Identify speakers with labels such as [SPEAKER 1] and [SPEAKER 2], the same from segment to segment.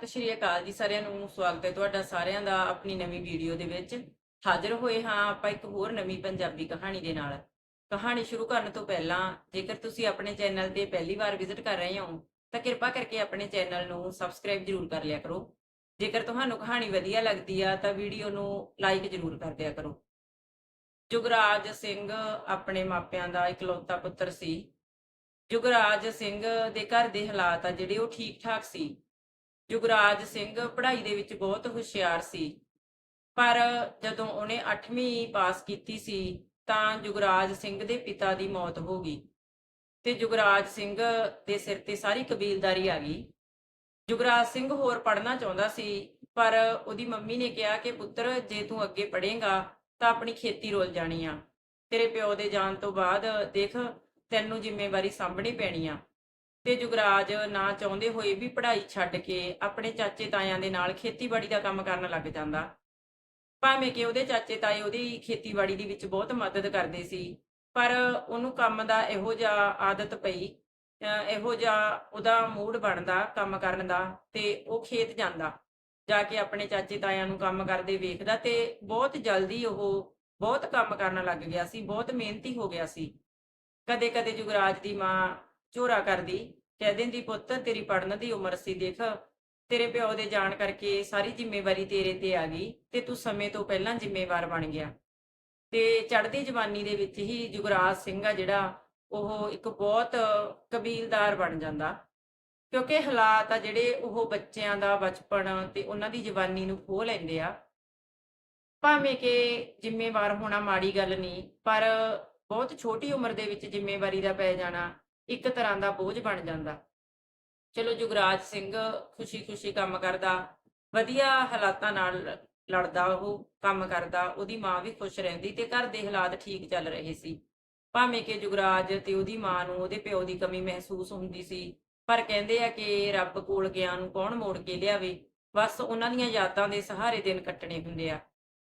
[SPEAKER 1] ਸਤਿ ਸ਼੍ਰੀ ਅਕਾਲ ਜੀ ਸਾਰਿਆਂ ਨੂੰ, ਸਵਾਗਤ ਹੈ ਤੁਹਾਡਾ ਸਾਰਿਆਂ ਦਾ ਆਪਣੀ ਨਵੀਂ ਵੀਡੀਓ ਦੇ ਵਿੱਚ। ਹਾਜ਼ਰ ਹੋਏ ਹਾਂ ਆਪਾਂ ਇੱਕ ਹੋਰ ਨਵੀਂ ਪੰਜਾਬੀ ਕਹਾਣੀ ਦੇ ਨਾਲ। ਕਹਾਣੀ ਸ਼ੁਰੂ ਕਰਨ ਤੋਂ ਪਹਿਲਾਂ, ਜੇਕਰ ਤੁਸੀਂ ਆਪਣੇ ਚੈਨਲ ਤੇ ਪਹਿਲੀ ਵਾਰ ਵਿਜ਼ਿਟ ਕਰ ਰਹੇ ਹੋ, ਤਾਂ ਕਿਰਪਾ ਕਰਕੇ ਆਪਣੇ ਚੈਨਲ ਨੂੰ ਸਬਸਕ੍ਰਾਈਬ ਜ਼ਰੂਰ ਕਰ ਲਿਆ ਕਰੋ। ਜੇਕਰ ਤੁਹਾਨੂੰ ਕਹਾਣੀ ਵਧੀਆ ਲੱਗਦੀ ਆ, ਤਾਂ ਵੀਡੀਓ ਨੂੰ ਲਾਈਕ ਜ਼ਰੂਰ ਕਰ ਦਿਆ ਕਰੋ। ਜੁਗਰਾਜ ਸਿੰਘ ਆਪਣੇ ਮਾਪਿਆਂ ਦਾ ਇਕਲੌਤਾ ਪੁੱਤਰ ਸੀ। ਜੁਗਰਾਜ ਸਿੰਘ ਦੇ ਘਰ ਦੇ ਹਾਲਾਤ ਆ ਜਿਹੜੇ ਉਹ ਠੀਕ ਠਾਕ ਸੀ। ਯੁਗਰਾਜ ਸਿੰਘ ਪੜ੍ਹਾਈ ਦੇ ਵਿੱਚ ਬਹੁਤ ਹੁਸ਼ਿਆਰ ਸੀ। ਪਰ ਜਦੋਂ ਉਹਨੇ 8ਵੀਂ ਪਾਸ ਕੀਤੀ ਸੀ, ਤਾਂ ਯੁਗਰਾਜ ਸਿੰਘ ਦੇ ਪਿਤਾ ਦੀ ਮੌਤ ਹੋ ਗਈ ਤੇ ਯੁਗਰਾਜ ਸਿੰਘ ਦੇ ਸਿਰ ਤੇ ਸਾਰੀ ਕਬੀਲਦਾਰੀ ਆ ਗਈ। ਯੁਗਰਾਜ ਸਿੰਘ ਹੋਰ ਪੜ੍ਹਨਾ ਚਾਹੁੰਦਾ ਸੀ, ਪਰ ਉਹਦੀ ਮੰਮੀ ਨੇ ਕਿਹਾ ਕਿ, ਪੁੱਤਰ, ਜੇ ਤੂੰ ਅੱਗੇ ਪੜ੍ਹੇਗਾ, ਤਾਂ ਆਪਣੀ ਖੇਤੀ ਰੋਲ ਜਾਣੀ ਆ। ਤੇਰੇ ਪਿਓ ਦੇ ਜਾਣ ਤੋਂ ਬਾਅਦ ਦੇਖ, ਤੈਨੂੰ ਜ਼ਿੰਮੇਵਾਰੀ ਸਾਂਭਣੀ ਪੈਣੀ ਆ। ਤੇ ਜੁਗਰਾਜ ਨਾ ਚਾਹੁੰਦੇ ਹੋਏ ਵੀ ਪੜ੍ਹਾਈ ਛੱਡ ਕੇ ਆਪਣੇ ਚਾਚੇ ਤਾਇਆਂ ਦੇ ਨਾਲ ਖੇਤੀਬਾੜੀ ਦਾ ਕੰਮ ਕਰਨ ਲੱਗ ਜਾਂਦਾ। ਭਾਵੇਂ ਕਿ ਉਹਦੇ ਚਾਚੇ ਤਾਏ ਉਹਦੀ ਖੇਤੀਬਾੜੀ ਦੇ ਵਿੱਚ ਬਹੁਤ ਮਦਦ ਕਰਦੇ ਸੀ, ਪਰ ਉਹਨੂੰ ਕੰਮ ਦਾ ਇਹੋ ਜਿਹਾ ਆਦਤ ਪਈ ਇਹੋ ਜਿਹਾ ਉਹਦਾ ਮੂਡ ਬਣਦਾ ਕੰਮ ਕਰਨ ਦਾ ਤੇ ਉਹ ਖੇਤ ਜਾਂਦਾ, ਜਾ ਕੇ ਆਪਣੇ ਚਾਚੇ ਤਾਇਆਂ ਨੂੰ ਕੰਮ ਕਰਦੇ ਵੇਖਦਾ ਤੇ ਬਹੁਤ ਜਲਦੀ ਉਹ ਬਹੁਤ ਕੰਮ ਕਰਨ ਲੱਗ ਗਿਆ ਸੀ, ਬਹੁਤ ਮਿਹਨਤੀ ਹੋ ਗਿਆ ਸੀ। ਕਦੇ ਕਦੇ ਜੁਗਰਾਜ ਦੀ ਮਾਂ ਝੋਰਾ ਕਰਦੀ, ਕਹਿ ਦਿੰਦੀ, ਪੁੱਤ, ਤੇਰੀ ਪੜਨ ਦੀ ਉਮਰ ਸੀ, ਦੇਖ। ਤੇਰੇ ਪਿਓ ਦੇ ਜਾਣ ਕਰਕੇ ਸਾਰੀ ਜ਼ਿੰਮੇਵਾਰੀ ਤੇਰੇ ਤੇ ਆ ਗਈ ਤੇ ਤੂੰ ਸਮੇਂ ਤੋਂ ਪਹਿਲਾਂ ਜ਼ਿੰਮੇਵਾਰ ਬਣ ਗਿਆ। ਤੇ ਚੜ੍ਹਦੀ ਜਵਾਨੀ ਦੇ ਵਿੱਚ ਹੀ ਜੁਗਰਾਜ ਸਿੰਘ ਆ ਜਿਹੜਾ, ਉਹ ਇੱਕ ਬਹੁਤ ਕਬੀਲਦਾਰ ਬਣ ਜਾਂਦਾ। ਕਿਉਂਕਿ ਹਾਲਾਤ ਆ ਜਿਹੜੇ ਉਹ ਬੱਚਿਆਂ ਦਾ ਬਚਪਨ ਤੇ ਉਹਨਾਂ ਦੀ ਜਵਾਨੀ ਨੂੰ ਖੋਹ ਲੈਂਦੇ ਆ। ਭਾਵੇਂ ਕਿ ਜ਼ਿੰਮੇਵਾਰ ਹੋਣਾ ਮਾੜੀ ਗੱਲ ਨਹੀਂ, ਪਰ ਬਹੁਤ ਛੋਟੀ ਉਮਰ ਦੇ ਵਿੱਚ ਜ਼ਿੰਮੇਵਾਰੀ ਦਾ ਪੈ ਜਾਣਾ ਇੱਕ ਤਰ੍ਹਾਂ ਦਾ ਬੋਝ ਬਣ ਜਾਂਦਾ। ਚਲੋ ਜੁਗਰਾਜ ਸਿੰਘ ਖੁਸ਼ੀ-ਖੁਸ਼ੀ ਕੰਮ ਕਰਦਾ, ਵਧੀਆ ਹਾਲਾਤਾਂ ਨਾਲ ਲੜਦਾ ਉਹ, ਕੰਮ ਕਰਦਾ, ਉਹਦੀ ਮਾਂ ਵੀ ਖੁਸ਼ ਰਹਿੰਦੀ ਤੇ ਘਰ ਦੇ ਹਾਲਾਤ ਠੀਕ ਚੱਲ ਰਹੇ ਸੀ। ਭਾਵੇਂ ਕਿ ਜੁਗਰਾਜ ਤੇ ਉਹਦੀ ਮਾਂ ਨੂੰ ਉਹਦੇ ਪਿਓ ਦੀ ਕਮੀ ਮਹਿਸੂਸ ਹੁੰਦੀ ਸੀ, ਪਰ ਕਹਿੰਦੇ ਆ ਕਿ ਰੱਬ ਕੋਲ ਗਿਆ ਨੂੰ ਕੌਣ ਮੋੜ ਕੇ ਲਿਆਵੇ? ਬਸ ਉਹਨਾਂ ਦੀਆਂ ਯਾਦਾਂ ਦੇ ਸਹਾਰੇ ਦਿਨ ਕੱਟਣੇ ਹੁੰਦੇ ਆ।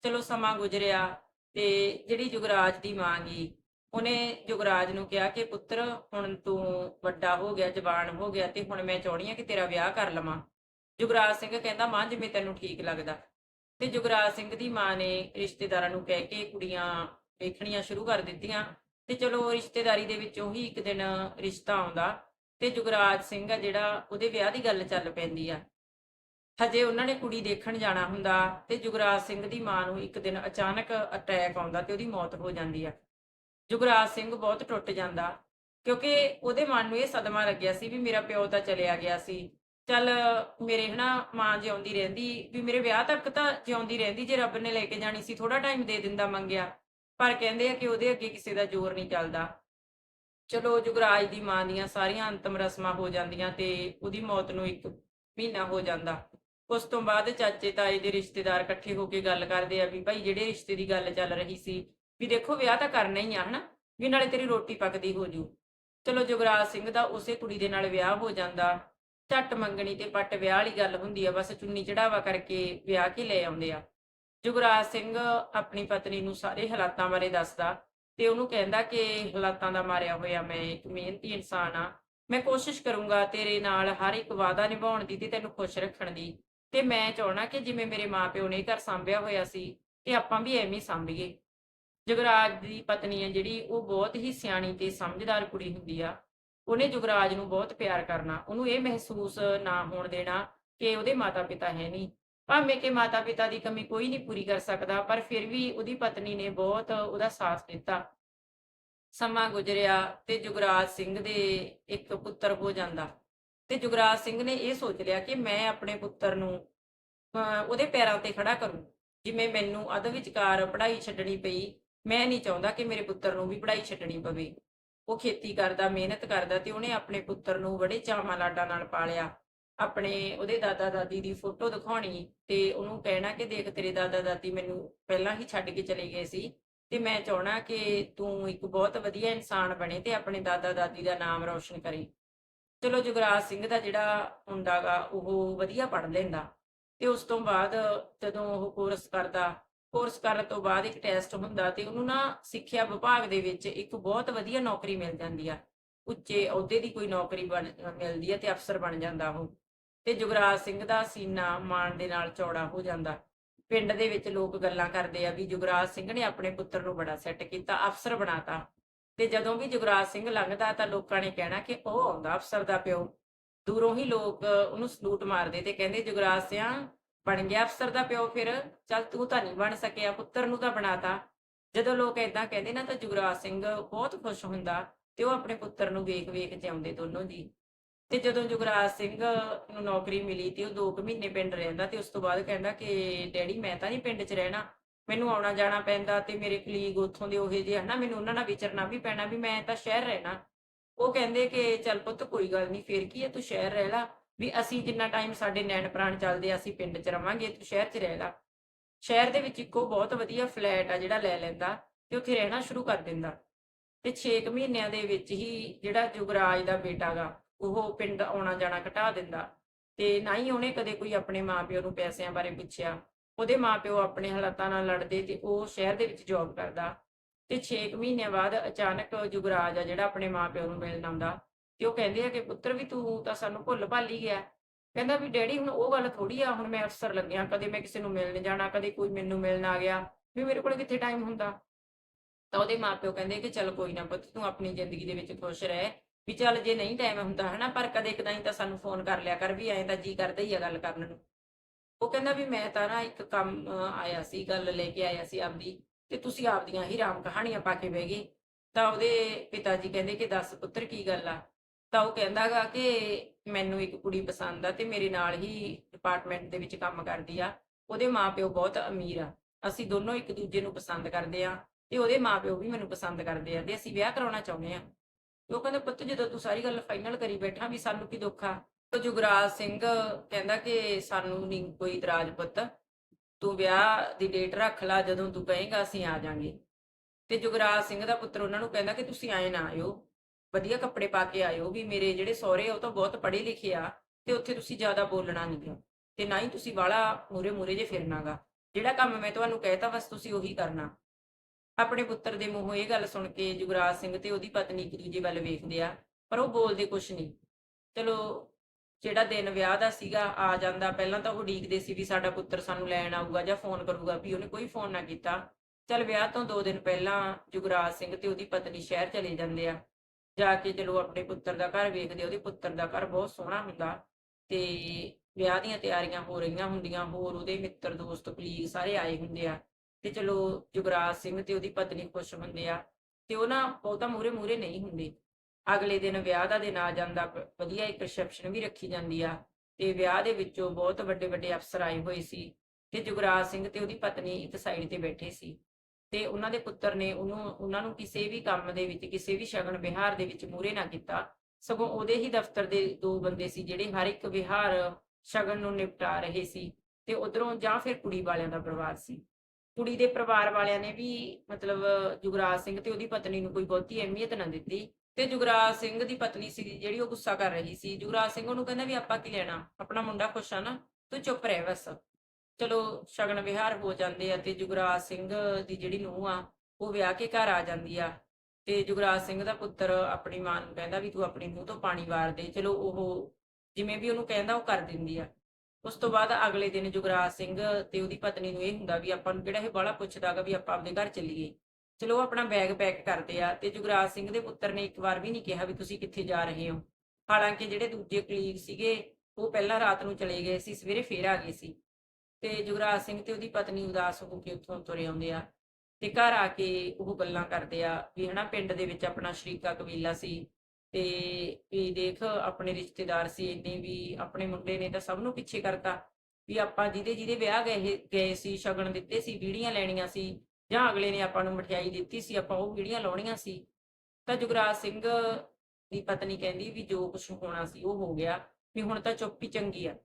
[SPEAKER 1] ਚਲੋ ਸਮਾਂ ਗੁਜ਼ਰਿਆ ਤੇ ਜਿਹੜੀ ਜੁਗਰਾਜ ਦੀ ਮਾਂ ਗਈ ਉਹਨੇ ਯੁਗਰਾਜ ਨੂੰ ਕਿਹਾ ਕਿ ਪੁੱਤਰ, ਹੁਣ ਤੂੰ ਵੱਡਾ ਹੋ ਗਿਆ, ਜਵਾਨ ਹੋ ਗਿਆ ਤੇ ਹੁਣ ਮੈਂ ਚਾਹਣੀ ਆ ਕਿ ਤੇਰਾ ਵਿਆਹ ਕਰ ਲਵਾਂ। ਯੁਗਰਾਜ ਸਿੰਘ ਕਹਿੰਦਾ, ਮਾਂ, ਜਿਵੇਂ ਤੈਨੂੰ ਠੀਕ ਲੱਗਦਾ। ਤੇ ਯੁਗਰਾਜ ਸਿੰਘ ਦੀ ਮਾਂ ਨੇ ਰਿਸ਼ਤੇਦਾਰਾਂ ਨੂੰ ਕਹਿ ਕੇ ਕੁੜੀਆਂ ਵੇਖਣੀਆਂ ਸ਼ੁਰੂ ਕਰ ਦਿੱਤੀਆਂ ਤੇ ਚਲੋ ਰਿਸ਼ਤੇਦਾਰੀ ਦੇ ਵਿੱਚੋਂ ਹੀ ਇੱਕ ਦਿਨ ਰਿਸ਼ਤਾ ਆਉਂਦਾ ਤੇ ਜੁਗਰਾਜ ਸਿੰਘ ਆ ਜਿਹੜਾ, ਉਹਦੇ ਵਿਆਹ ਦੀ ਗੱਲ ਚੱਲ ਪੈਂਦੀ ਆ। ਹਜੇ ਉਹਨਾਂ ਨੇ ਕੁੜੀ ਦੇਖਣ ਜਾਣਾ ਹੁੰਦਾ ਤੇ ਜੁਗਰਾਜ ਸਿੰਘ ਦੀ ਮਾਂ ਨੂੰ ਇੱਕ ਦਿਨ ਅਚਾਨਕ ਅਟੈਕ ਆਉਂਦਾ ਤੇ ਉਹਦੀ ਮੌਤ ਹੋ ਜਾਂਦੀ ਆ। ਜੁਗਰਾਜ ਸਿੰਘ ਬਹੁਤ ਟੁੱਟ ਜਾਂਦਾ, ਕਿਉਂਕਿ ਉਹਦੇ ਮਨ ਨੂੰ ਇਹ ਸਦਮਾ ਲੱਗਿਆ ਸੀ ਵੀ ਮੇਰਾ ਪਿਓ ਤਾਂ ਚਲਿਆ ਗਿਆ ਸੀ। ਚੱਲ ਮੇਰੇ ਹਨਾ ਮਾਂ ਜਿਉਂਦੀ ਰਹਿੰਦੀ, ਵੀ ਮੇਰੇ ਵਿਆਹ ਤੱਕ ਤਾਂ ਜਿਉਂਦੀ ਰਹਿੰਦੀ ਜੇ ਰੱਬ ਨੇ ਲੈ ਕੇ ਜਾਣੀ ਸੀ ਥੋੜਾ ਟਾਈਮ ਦੇ ਦਿੰਦਾ ਮੰਗਿਆ। ਪਰ ਕਹਿੰਦੇ ਆ ਕਿ ਉਹਦੇ ਅੱਗੇ ਕਿਸੇ ਦਾ ਜ਼ੋਰ ਨਹੀਂ ਚੱਲਦਾ। ਚਲੋ ਜੁਗਰਾਜ ਦੀ ਮਾਂ ਦੀਆਂ ਸਾਰੀਆਂ ਅੰਤਮ ਰਸਮਾਂ ਹੋ ਜਾਂਦੀਆਂ ਤੇ ਉਹਦੀ ਮੌਤ ਨੂੰ ਇੱਕ ਮਹੀਨਾ ਹੋ ਜਾਂਦਾ। ਉਸ ਤੋਂ ਬਾਅਦ ਚਾਚੇ ਤਾਏ ਦੇ ਰਿਸ਼ਤੇਦਾਰ ਇਕੱਠੇ ਹੋ ਕੇ ਗੱਲ ਕਰਦੇ ਆ ਵੀ ਭਾਈ ਜਿਹੜੇ ਰਿਸ਼ਤੇ ਦੀ ਗੱਲ ਚੱਲ ਰਹੀ ਸੀ ਵੀ ਦੇਖੋ ਵਿਆਹ ਤਾਂ ਕਰਨਾ ਹੀ ਆ, ਹਨਾ? ਵੀ ਨਾਲੇ ਤੇਰੀ ਰੋਟੀ ਪੱਕਦੀ ਹੋ ਜੂ। ਚਲੋ ਜੁਗਰਾਜ ਸਿੰਘ ਦਾ ਉਸੇ ਕੁੜੀ ਦੇ ਨਾਲ ਵਿਆਹ ਹੋ ਜਾਂਦਾ। ਝੱਟ ਮੰਗਣੀ ਤੇ ਪੱਟ ਵਿਆਹ ਵਾਲੀ ਗੱਲ ਹੁੰਦੀ ਆ, ਬਸ ਚੁੰਨੀ ਚੜਾਵਾ ਕਰਕੇ ਵਿਆਹ ਕੇ ਲੈ ਆਉਂਦੇ ਆ। ਜੁਗਰਾਜ ਸਿੰਘ ਆਪਣੀ ਪਤਨੀ ਨੂੰ ਸਾਰੇ ਹਾਲਾਤਾਂ ਬਾਰੇ ਦੱਸਦਾ ਤੇ ਉਹਨੂੰ ਕਹਿੰਦਾ ਕਿ ਹਾਲਾਤਾਂ ਦਾ ਮਾਰਿਆ ਹੋਇਆ ਮੈਂ ਇੱਕ ਮਿਹਨਤੀ ਇਨਸਾਨ ਆ। ਮੈਂ ਕੋਸ਼ਿਸ਼ ਕਰੂੰਗਾ ਤੇਰੇ ਨਾਲ ਹਰ ਇੱਕ ਵਾਅਦਾ ਨਿਭਾਉਣ ਦੀ ਤੇ ਤੈਨੂੰ ਖੁਸ਼ ਰੱਖਣ ਦੀ। ਤੇ ਮੈਂ ਚਾਹਣਾ ਕਿ ਜਿਵੇਂ ਮੇਰੇ ਮਾਪਿਓ ਨੇ ਘਰ ਸੰਭਿਆ ਹੋਇਆ ਸੀ ਤੇ ਆਪਾਂ ਵੀ ਐਵੇਂ ਹੀ ਸੰਭੀਏ। ਜੁਗਰਾਜ ਦੀ ਪਤਨੀ ਹੈ ਜਿਹੜੀ ਉਹ ਬਹੁਤ ਹੀ ਸਿਆਣੀ ਤੇ ਸਮਝਦਾਰ ਕੁੜੀ ਹੁੰਦੀ ਆ। ਉਹਨੇ ਜੁਗਰਾਜ ਨੂੰ ਬਹੁਤ ਪਿਆਰ ਕਰਨਾ ਉਹਨੂੰ ਇਹ ਮਹਿਸੂਸ ਨਾ ਹੋਣ ਦੇਣਾ ਕਿ ਉਹਦੇ ਮਾਤਾ-ਪਿਤਾ ਹੈ ਨਹੀਂ। ਭਾਵੇਂ ਕਿ ਮਾਤਾ-ਪਿਤਾ ਦੀ ਕਮੀ ਕੋਈ ਨਹੀਂ ਪੂਰੀ ਕਰ ਸਕਦਾ ਪਰ ਫਿਰ ਵੀ ਉਹਦੀ ਪਤਨੀ ਨੇ ਬਹੁਤ ਉਹਦਾ ਸਾਥ ਦਿੱਤਾ। ਸਮਾਂ ਗੁਜ਼ਰਿਆ ਤੇ ਜੁਗਰਾਜ ਸਿੰਘ ਦੇ ਇੱਕ ਪੁੱਤਰ ਹੋ ਜਾਂਦਾ। ਤੇ ਜੁਗਰਾਜ ਸਿੰਘ ਨੇ ਇਹ ਸੋਚ ਲਿਆ ਕਿ ਮੈਂ ਆਪਣੇ ਪੁੱਤਰ ਨੂੰ ਅਹ, ਉਹਦੇ ਪੈਰਾਂ ਤੇ ਖੜਾ ਕਰੂੰ ਜਿਵੇਂ ਮੈਨੂੰ ਅੱਧ ਵਿਚਕਾਰ ਪੜ੍ਹਾਈ ਛੱਡਣੀ ਪਈ ਮੈਂ ਨਹੀਂ ਚਾਹੁੰਦਾ ਕਿ ਮੇਰੇ ਪੁੱਤਰ ਨੂੰ ਵੀ ਪੜ੍ਹਾਈ ਛੱਡਣੀ ਪਵੇ। ਉਹ ਖੇਤੀ ਕਰਦਾ, ਮਿਹਨਤ ਕਰਦਾ ਤੇ ਉਹਨੇ ਆਪਣੇ ਪੁੱਤਰ ਨੂੰ ਬੜੇ ਚਾਵਾਂ ਲਾਡਾਂ ਨਾਲ ਪਾਲਿਆ। ਆਪਣੇ ਉਹਦੇ ਦਾਦਾ ਦਾਦੀ ਦੀ ਫੋਟੋ ਦਿਖਾਉਣੀ ਤੇ ਉਹਨੂੰ ਕਹਿਣਾ ਕਿ ਦੇਖ ਤੇਰੇ ਦਾਦਾ ਦਾਦੀ ਮੈਨੂੰ ਪਹਿਲਾਂ ਹੀ ਛੱਡ ਕੇ ਚਲੇ ਗਏ ਸੀ ਤੇ ਮੈਂ ਚਾਹਣਾ ਕਿ ਤੂੰ ਇੱਕ ਬਹੁਤ ਵਧੀਆ ਇਨਸਾਨ ਬਣੇ ਤੇ ਆਪਣੇ ਦਾਦਾ ਦਾਦੀ ਦਾ ਨਾਮ ਰੌਸ਼ਨ ਕਰੇ। ਚਲੋ ਜੁਗਰਾਜ ਸਿੰਘ ਦਾ ਜਿਹੜਾ ਮੁੰਡਾ ਗਾ, ਉਹ ਵਧੀਆ ਪੜ੍ਹ ਲੈਂਦਾ ਤੇ ਉਸ ਤੋਂ ਬਾਅਦ ਜਦੋਂ ਉਹ ਕੋਰਸ ਕਰਦਾ ਕੋਰਸ ਕਰਨ ਤੋਂ ਬਾਅਦ ਇੱਕ ਟੈਸਟ ਹੁੰਦਾ ਤੇ ਉਹਨੂੰ ਨਾ ਸਿੱਖਿਆ ਵਿਭਾਗ ਦੇ ਵਿੱਚ ਇੱਕ ਬਹੁਤ ਵਧੀਆ ਨੌਕਰੀ ਮਿਲ ਜਾਂਦੀ ਆ। ਉੱਚੇ ਅਹੁਦੇ ਦੀ ਕੋਈ ਨੌਕਰੀ ਮਿਲਦੀ ਆ ਤੇ ਅਫਸਰ ਬਣ ਜਾਂਦਾ ਉਹ। ਤੇ ਜੁਗਰਾਜ ਸਿੰਘ ਦਾ ਸੀਨਾ ਮਾਣ ਦੇ ਨਾਲ ਚੌੜਾ ਹੋ ਜਾਂਦਾ। ਪਿੰਡ ਦੇ ਵਿੱਚ ਲੋਕ ਗੱਲਾਂ ਕਰਦੇ ਆ ਵੀ ਜੁਗਰਾਜ ਸਿੰਘ ਨੇ ਆਪਣੇ ਪੁੱਤਰ ਨੂੰ ਬੜਾ ਸੈੱਟ ਕੀਤਾ, ਅਫਸਰ ਬਣਾਤਾ। ਤੇ ਜਦੋਂ ਵੀ ਜੁਗਰਾਜ ਸਿੰਘ ਲੰਘਦਾ ਤਾਂ ਲੋਕਾਂ ਨੇ ਕਹਿਣਾ ਕਿ ਉਹ ਆਉਂਦਾ ਅਫਸਰ ਦਾ ਪਿਓ। ਦੂਰੋਂ ਹੀ ਲੋਕ ਉਹਨੂੰ ਸਲੂਟ ਮਾਰਦੇ ਤੇ ਕਹਿੰਦੇ ਜੁਗਰਾਜ ਸਿਆਂ ਬਣ ਗਿਆ ਅਫਸਰ ਦਾ ਪਿਓ ਫਿਰ, ਚੱਲ ਤੂੰ ਤਾਂ ਨਹੀਂ ਬਣ ਸਕਿਆ, ਪੁੱਤਰ ਨੂੰ ਤਾਂ ਬਣਾਤਾ। ਜਦੋਂ ਲੋਕ ਏਦਾਂ ਕਹਿੰਦੇ ਨਾ ਤਾਂ ਜੁਗਰਾਜ ਸਿੰਘ ਬਹੁਤ ਖੁਸ਼ ਹੁੰਦਾ ਤੇ ਉਹ ਆਪਣੇ ਪੁੱਤਰ ਨੂੰ ਵੇਖ ਵੇਖ ਜਿਉਂਦੇ ਦੋਨੋਂ ਜੀ। ਤੇ ਜਦੋਂ ਜੁਗਰਾਜ ਸਿੰਘ ਨੂੰ ਨੌਕਰੀ ਮਿਲੀ ਤੇ ਉਹ 2 ਮਹੀਨੇ ਪਿੰਡ ਰਹਿੰਦਾ ਤੇ ਉਸ ਤੋਂ ਬਾਅਦ ਕਹਿੰਦਾ ਕਿ, ਡੈਡੀ, ਮੈਂ ਤਾਂ ਨਹੀਂ ਪਿੰਡ 'ਚ ਰਹਿਣਾ। ਮੈਨੂੰ ਆਉਣਾ ਜਾਣਾ ਪੈਂਦਾ ਤੇ ਮੇਰੇ ਕਲੀਗ ਉੱਥੋਂ ਦੇ ਉਹੇ ਜਿਹੇ ਹਨਾ ਮੈਨੂੰ ਉਹਨਾਂ ਨਾਲ ਵਿਚਰਨਾ ਵੀ ਪੈਣਾ ਵੀ ਮੈਂ ਤਾਂ ਸ਼ਹਿਰ ਰਹਿਣਾ। ਉਹ ਕਹਿੰਦੇ ਕਿ, ਚੱਲ ਪੁੱਤ, ਕੋਈ ਗੱਲ ਨਹੀਂ, ਫੇਰ ਕੀ ਹੈ, ਤੂੰ ਸ਼ਹਿਰ ਰਹਿ ਲਾ। ਵੀ ਅਸੀਂ ਜਿੰਨਾ ਟਾਈਮ ਸਾਡੇ ਨੈਣ ਪ੍ਰਾਣ ਚੱਲਦੇ ਅਸੀਂ ਪਿੰਡ 'ਚ ਰਵਾਂਗੇ ਤੂੰ ਸ਼ਹਿਰ 'ਚ ਰਹਿ ਲਾ। ਸ਼ਹਿਰ ਦੇ ਵਿੱਚ ਇੱਕੋ ਬਹੁਤ ਵਧੀਆ ਫਲੈਟ ਆ ਜਿਹੜਾ ਲੈ ਲੈਂਦਾ ਤੇ ਉੱਥੇ ਰਹਿਣਾ ਸ਼ੁਰੂ ਕਰ ਦਿੰਦਾ। ਤੇ 6 ਮਹੀਨਿਆਂ ਦੇ ਵਿੱਚ ਹੀ ਜਿਹੜਾ ਜੁਗਰਾਜ ਦਾ ਬੇਟਾ ਗਾ, ਉਹ ਪਿੰਡ ਆਉਣਾ ਜਾਣਾ ਘਟਾ ਦਿੰਦਾ। ਤੇ ਨਾ ਹੀ ਉਹਨੇ ਕਦੇ ਕੋਈ ਆਪਣੇ ਮਾਪਿਓ ਨੂੰ ਪੈਸਿਆਂ ਬਾਰੇ ਪੁੱਛਿਆ। ਉਹਦੇ ਮਾਪਿਓ ਆਪਣੇ ਹਾਲਾਤਾਂ ਨਾਲ ਲੜਦੇ ਤੇ ਉਹ ਸ਼ਹਿਰ ਦੇ ਵਿੱਚ ਜੌਬ ਕਰਦਾ। ਤੇ 6 ਮਹੀਨਿਆਂ ਬਾਅਦ ਅਚਾਨਕ ਜੁਗਰਾਜ ਆ ਜਿਹੜਾ ਆਪਣੇ ਮਾਪਿਓ ਨੂੰ ਮਿਲਣ ਆਉਂਦਾ। ਤੇ ਉਹ ਕਹਿੰਦੇ ਆ ਕਿ ਪੁੱਤਰ ਵੀ ਤੂੰ ਤਾਂ ਸਾਨੂੰ ਭੁੱਲ ਭਾਲ ਹੀ ਗਿਆ। ਕਹਿੰਦਾ ਵੀ ਡੈਡੀ ਹੁਣ ਉਹ ਗੱਲ ਥੋੜੀ ਆ, ਹੁਣ ਮੈਂ ਅਫਸਰ ਲੱਗਿਆ ਕਦੇ ਮੈਂ ਕਿਸੇ ਨੂੰ ਮਿਲਣ ਜਾਣਾ, ਕਦੇ ਕੋਈ ਮੈਨੂੰ ਮਿਲਣ ਆ ਗਿਆ, ਵੀ ਮੇਰੇ ਕੋਲ ਕਿੱਥੇ ਟਾਈਮ ਹੁੰਦਾ? ਤਾਂ ਉਹਦੇ ਮਾਪਿਓ ਕਹਿੰਦੇ ਕਿ ਚੱਲ ਕੋਈ ਨਾ ਪੁੱਤ, ਤੂੰ ਆਪਣੀ ਜ਼ਿੰਦਗੀ ਦੇ ਵਿੱਚ ਖੁਸ਼ ਰਹਿ, ਵੀ ਚੱਲ ਜੇ ਨਹੀਂ ਟਾਈਮ ਹੁੰਦਾ, ਹਨਾ, ਪਰ ਕਦੇ ਕਦਾਈ ਤਾਂ ਸਾਨੂੰ ਫੋਨ ਕਰ ਲਿਆ ਕਰ ਵੀ ਐਂ ਤਾਂ ਜੀ ਕਰਦਾ ਹੀ ਆ ਗੱਲ ਕਰਨ ਨੂੰ। ਉਹ ਕਹਿੰਦਾ ਵੀ ਮੈਂ ਤਾਂ ਨਾ ਇੱਕ ਕੰਮ ਆਇਆ ਸੀ, ਗੱਲ ਲੈ ਕੇ ਆਇਆ ਸੀ ਆਪਦੀ, ਤੇ ਤੁਸੀਂ ਆਪਦੀਆਂ ਹੀ ਰਾਮ ਕਹਾਣੀਆਂ ਪਾ ਕੇ ਬਹਿ ਗਏ। ਤਾਂ ਉਹਦੇ ਪਿਤਾ ਜੀ ਕਹਿੰਦੇ ਕਿ ਦੱਸ ਪੁੱਤਰ ਕੀ ਗੱਲ ਆ? ਤਾਂ ਉਹ ਕਹਿੰਦਾਗਾ ਕਿ ਮੈਨੂੰ ਇੱਕ ਕੁੜੀ ਪਸੰਦ ਆ ਤੇ ਮੇਰੇ ਨਾਲ ਹੀ ਡਿਪਾਰਟਮੈਂਟ ਦੇ ਵਿੱਚ ਕੰਮ ਕਰਦੀ ਆ। ਉਹਦੇ ਮਾਪਿਓ ਬਹੁਤ ਅਮੀਰ ਆ। ਅਸੀਂ ਦੋਨੋਂ ਇੱਕ ਦੂਜੇ ਨੂੰ ਪਸੰਦ ਕਰਦੇ ਆ ਤੇ ਉਹਦੇ ਮਾਪਿਓ ਵੀ ਮੈਨੂੰ ਪਸੰਦ ਕਰਦੇ ਆ ਤੇ ਅਸੀਂ ਵਿਆਹ ਕਰਾਉਣਾ ਚਾਹੁੰਦੇ ਆ। ਉਹ ਕਹਿੰਦੇ, ਪੁੱਤ, ਜਦੋਂ ਤੂੰ ਸਾਰੀ ਗੱਲ ਫਾਈਨਲ ਕਰੀ ਬੈਠਾ ਵੀ ਸਾਨੂੰ ਕੀ ਦੁੱਖ ਆ? ਤੇ ਜੁਗਰਾਜ ਸਿੰਘ ਕਹਿੰਦਾ ਕਿ ਸਾਨੂੰ ਨਹੀਂ ਕੋਈ ਇਤਰਾਜ਼ ਪੁੱਤ। ਤੂੰ ਵਿਆਹ ਦੀ ਡੇਟ ਰੱਖ ਲੈ, ਜਦੋਂ ਤੂੰ ਕਹੇਂਗਾ ਅਸੀਂ ਆ ਜਾਾਂਗੇ। ਤੇ ਜੁਗਰਾਜ ਸਿੰਘ ਦਾ ਪੁੱਤਰ ਉਹਨਾਂ ਨੂੰ ਕਹਿੰਦਾ ਕਿ ਤੁਸੀਂ ਆਏ ਨਾ ਆਇਓ। ਵਧੀਆ ਕੱਪੜੇ ਪਾ ਕੇ ਆਇਓ ਵੀ ਮੇਰੇ ਜਿਹੜੇ ਸਹੁਰੇ ਉਹ ਤਾਂ ਬਹੁਤ ਪੜ੍ਹੇ ਲਿਖੇ ਆ ਤੇ ਉੱਥੇ ਤੁਸੀਂ ਜ਼ਿਆਦਾ ਬੋਲਣਾ ਨਹੀਂ ਗਾ ਤੇ ਨਾ ਹੀ ਤੁਸੀਂ ਬਾਹਲਾ ਮੂਰੇ ਮੂਰੇ ਜੇ ਫਿਰਨਾਗਾ ਜਿਹੜਾ ਕੰਮ ਮੈਂ ਤੁਹਾਨੂੰ ਕਹਿਤਾ ਬਸ ਤੁਸੀਂ ਉਹੀ ਕਰਨਾ। ਆਪਣੇ ਪੁੱਤਰ ਦੇ ਮੂੰਹੋਂ ਇਹ ਗੱਲ ਸੁਣ ਕੇ ਜੁਗਰਾਜ ਸਿੰਘ ਤੇ ਉਹਦੀ ਪਤਨੀ ਇੱਕ ਦੂਜੇ ਵੱਲ ਵੇਖਦੇ ਆ, ਪਰ ਉਹ ਬੋਲਦੇ ਕੁਛ ਨਹੀਂ। ਚਲੋ, ਜਿਹੜਾ ਦਿਨ ਵਿਆਹ ਦਾ ਸੀਗਾ, ਆ ਜਾਂਦਾ, ਪਹਿਲਾਂ ਤਾਂ ਉਹ ਉਡੀਕਦੇ ਸੀ ਵੀ ਸਾਡਾ ਪੁੱਤਰ ਸਾਨੂੰ ਲੈਣ ਆਊਗਾ ਜਾਂ ਫੋਨ ਕਰੂਗਾ ਵੀ ਉਹਨੇ ਕੋਈ ਫੋਨ ਨਾ ਕੀਤਾ। ਚਲ ਵਿਆਹ ਤੋਂ 2 ਦਿਨ ਪਹਿਲਾਂ ਜੁਗਰਾਜ ਸਿੰਘ ਤੇ ਉਹਦੀ ਪਤਨੀ ਸ਼ਹਿਰ ਚਲੇ ਜਾਂਦੇ ਆ। ਜਾ ਕੇ ਚਲੋ ਆਪਣੇ ਪੁੱਤਰ ਦਾ ਘਰ ਵੇਖਦੇ ਉਹਦੇ ਪੁੱਤਰ ਦਾ ਘਰ ਬਹੁਤ ਸੋਹਣਾ ਹੁੰਦਾ ਤੇ ਵਿਆਹ ਦੀਆਂ ਤਿਆਰੀਆਂ ਹੋ ਰਹੀਆਂ ਹੁੰਦੀਆਂ, ਹੋਰ ਉਹਦੇ ਮਿੱਤਰ, ਦੋਸਤ, ਕਲੀਗ ਸਾਰੇ ਆਏ ਹੁੰਦੇ ਆ ਤੇ ਚਲੋ ਜੁਗਰਾਜ ਸਿੰਘ ਤੇ ਉਹਦੀ ਪਤਨੀ ਖੁਸ਼ ਹੁੰਦੇ ਆ ਤੇ ਉਹ ਨਾ ਬਹੁਤਾ ਮੂਰੇ ਮੂਰੇ ਨਹੀਂ ਹੁੰਦੇ। ਅਗਲੇ ਦਿਨ ਵਿਆਹ ਦਾ ਦਿਨ ਆ ਜਾਂਦਾ ਵਧੀਆ ਇੱਕ ਰਿਸੈਪਸ਼ਨ ਵੀ ਰੱਖੀ ਜਾਂਦੀ ਆ ਤੇ ਵਿਆਹ ਦੇ ਵਿੱਚੋਂ ਬਹੁਤ ਵੱਡੇ ਵੱਡੇ ਅਫਸਰ ਆਏ ਹੋਏ ਸੀ ਤੇ ਜੁਗਰਾਜ ਸਿੰਘ ਤੇ ਉਹਦੀ ਪਤਨੀ ਇੱਕ ਸਾਈਡ ਤੇ ਬੈਠੇ ਸੀ। ਤੇ ਉਹਨਾਂ ਦੇ ਪੁੱਤਰ ਨੇ ਉਹਨੂੰ, ਉਹਨਾਂ ਨੂੰ ਕਿਸੇ ਵੀ ਕੰਮ ਦੇ ਵਿੱਚ, ਕਿਸੇ ਵੀ ਸ਼ਗਨ ਵਿਹਾਰ ਦੇ ਵਿੱਚ ਮੂਰੇ ਨਾ ਕੀਤਾ। ਸਗੋਂ ਉਹਦੇ ਹੀ ਦਫ਼ਤਰ ਦੇ ਦੋ ਬੰਦੇ ਸੀ ਜਿਹੜੇ ਹਰ ਇੱਕ ਵਿਹਾਰ ਸ਼ਗਨ ਨੂੰ ਨਿਪਟਾ ਰਹੇ ਸੀ ਤੇ ਉਧਰੋਂ ਜਾਂ ਫਿਰ ਕੁੜੀ ਵਾਲਿਆਂ ਦਾ ਪਰਿਵਾਰ ਸੀ। ਕੁੜੀ ਦੇ ਪਰਿਵਾਰ ਵਾਲਿਆਂ ਨੇ ਵੀ ਮਤਲਬ ਜੁਗਰਾਜ ਸਿੰਘ ਤੇ ਉਹਦੀ ਪਤਨੀ ਨੂੰ ਕੋਈ ਬਹੁਤੀ ਅਹਿਮੀਅਤ ਨਾ ਦਿੱਤੀ ਤੇ ਜੁਗਰਾਜ ਸਿੰਘ ਦੀ ਪਤਨੀ ਸੀ ਜਿਹੜੀ ਉਹ ਗੁੱਸਾ ਕਰ ਰਹੀ ਸੀ। ਜੁਗਰਾਜ ਸਿੰਘ ਉਹਨੂੰ ਕਹਿੰਦਾ ਵੀ ਆਪਾਂ ਕੀ ਲੈਣਾ? ਆਪਣਾ ਮੁੰਡਾ ਖੁਸ਼ ਆ ਨਾ, ਤੂੰ ਚੁੱਪ ਰਹਿ ਬਸ। ਚਲੋ ਸ਼ਗਨ ਵਿਹਾਰ ਹੋ ਜਾਂਦੇ ਆ ਤੇ ਜੁਗਰਾਜ ਸਿੰਘ ਦੀ ਜਿਹੜੀ ਨੂੰਹ ਆ, ਉਹ ਵਿਆਹ ਕੇ ਘਰ ਆ ਜਾਂਦੀ ਆ। ਤੇ ਜੁਗਰਾਜ ਸਿੰਘ ਦਾ ਪੁੱਤਰ ਆਪਣੀ ਮਾਂ ਨੂੰ ਕਹਿੰਦਾ ਵੀ ਤੂੰ ਆਪਣੀ ਮੂੰਹ ਤੋਂ ਪਾਣੀ ਵਾਰ ਦੇ। ਚਲੋ ਉਹ ਜਿਵੇਂ ਵੀ ਉਹਨੂੰ ਕਹਿੰਦਾ ਉਹ ਕਰ ਦਿੰਦੀ ਆ। ਉਸ ਤੋਂ ਬਾਅਦ ਅਗਲੇ ਦਿਨ ਜੁਗਰਾਜ ਸਿੰਘ ਤੇ ਉਹਦੀ ਪਤਨੀ ਨੂੰ ਇਹ ਹੁੰਦਾ ਵੀ ਆਪਾਂ ਨੂੰ ਕਿਹੜਾ ਇਹ ਬਾਹਲਾ ਪੁੱਛਦਾਗਾ ਵੀ ਆਪਾਂ ਆਪਣੇ ਘਰ ਚੱਲੀਏ। ਚਲੋ ਉਹ ਆਪਣਾ ਬੈਗ ਪੈਕ ਕਰਦੇ ਆ ਤੇ ਜੁਗਰਾਜ ਸਿੰਘ ਦੇ ਪੁੱਤਰ ਨੇ ਇੱਕ ਵਾਰ ਵੀ ਨਹੀਂ ਕਿਹਾ ਵੀ ਤੁਸੀਂ ਕਿੱਥੇ ਜਾ ਰਹੇ ਹੋ। ਹਾਲਾਂਕਿ ਜਿਹੜੇ ਦੂਜੇ ਕਲੀਗ ਸੀਗੇ, ਉਹ ਪਹਿਲਾਂ ਰਾਤ ਨੂੰ ਚਲੇ ਗਏ ਸੀ, ਸਵੇਰੇ ਫੇਰ ਆ ਗਏ ਸੀ। ਤੇ ਜੁਗਰਾਜ ਸਿੰਘ ਤੇ ਉਹਦੀ ਪਤਨੀ ਉਦਾਸ ਹੋ ਕੇ ਉੱਥੋਂ ਤੁਰੇ ਆਉਂਦੇ ਆ ਤੇ ਘਰ ਆ ਕੇ ਉਹ ਗੱਲਾਂ ਕਰਦੇ ਆ ਵੀ ਹਨਾ ਪਿੰਡ ਦੇ ਵਿੱਚ ਆਪਣਾ ਸ਼ਰੀਕਾ ਕਬੀਲਾ ਸੀ ਤੇ ਵੀ ਦੇਖ ਆਪਣੇ ਰਿਸ਼ਤੇਦਾਰ ਸੀ ਇੰਨੇ ਵੀ ਆਪਣੇ ਮੁੰਡੇ ਨੇ ਤਾਂ ਸਭ ਨੂੰ ਪਿੱਛੇ ਕਰਤਾ ਵੀ ਆਪਾਂ ਜਿਹਦੇ ਜਿਹਦੇ ਵਿਆਹ ਗਏ ਗਏ ਸੀ, ਸ਼ਗਨ ਦਿੱਤੇ ਸੀ ਵੀੜੀਆਂ ਲੈਣੀਆਂ ਸੀ ਜਾਂ ਅਗਲੇ ਨੇ ਆਪਾਂ ਨੂੰ ਮਠਿਆਈ ਦਿੱਤੀ ਸੀ, ਆਪਾਂ ਉਹ ਵੀੜੀਆਂ ਲਾਉਣੀਆਂ ਸੀ ਤਾਂ ਜੁਗਰਾਜ ਸਿੰਘ ਦੀ ਪਤਨੀ ਕਹਿੰਦੀ ਵੀ ਜੋ ਕੁਝ ਹੋਣਾ ਸੀ ਉਹ ਹੋ ਗਿਆ ਵੀ ਹੁਣ ਤਾਂ ਚੁੱਪ ਹੀ ਚੰਗੀ ਆ।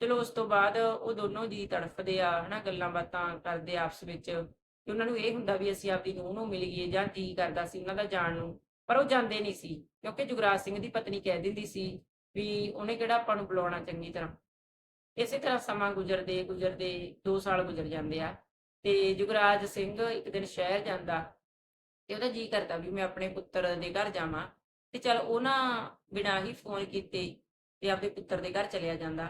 [SPEAKER 1] ਚਲੋ ਉਸ ਤੋਂ ਬਾਅਦ ਉਹ ਦੋਨੋਂ ਜੀ ਤੜਫਦੇ ਆ, ਹਨਾ, ਗੱਲਾਂ ਬਾਤਾਂ ਕਰਦੇ ਆਪਸ ਵਿੱਚ ਤੇ ਉਹਨਾਂ ਨੂੰ ਇਹ ਹੁੰਦਾ ਵੀ ਅਸੀਂ ਆਪਦੀ ਨੂੰਹ ਨੂੰ ਮਿਲ ਗਏ ਜਾਂ ਜੀ ਕਰਦਾ ਸੀ ਉਹਨਾਂ ਦਾ ਜਾਣ ਨੂੰ, ਪਰ ਉਹ ਜਾਂਦੇ ਨਹੀਂ ਸੀ ਕਿਉਂਕਿ ਜੁਗਰਾਜ ਸਿੰਘ ਦੀ ਪਤਨੀ ਕਹਿ ਦਿੰਦੀ ਸੀ ਵੀ ਉਹਨੇ ਕਿਹੜਾ ਆਪਾਂ ਨੂੰ ਬੁਲਾਉਣਾ ਚੰਗੀ ਤਰ੍ਹਾਂ। ਇਸੇ ਤਰ੍ਹਾਂ ਸਮਾਂ ਗੁਜ਼ਰਦੇ ਗੁਜ਼ਰਦੇ 2 ਸਾਲ ਗੁਜ਼ਰ ਜਾਂਦੇ ਆ ਤੇ ਜੁਗਰਾਜ ਸਿੰਘ ਇੱਕ ਦਿਨ ਸ਼ਹਿਰ ਜਾਂਦਾ ਤੇ ਉਹਦਾ ਜੀ ਕਰਦਾ ਵੀ ਮੈਂ ਆਪਣੇ ਪੁੱਤਰ ਦੇ ਘਰ ਜਾਵਾਂ ਤੇ ਚਲ ਉਹ ਨਾ ਬਿਨਾਂ ਹੀ ਫੋਨ ਕੀਤੇ ਤੇ ਆਪਦੇ ਪੁੱਤਰ ਦੇ ਘਰ ਚਲਿਆ ਜਾਂਦਾ।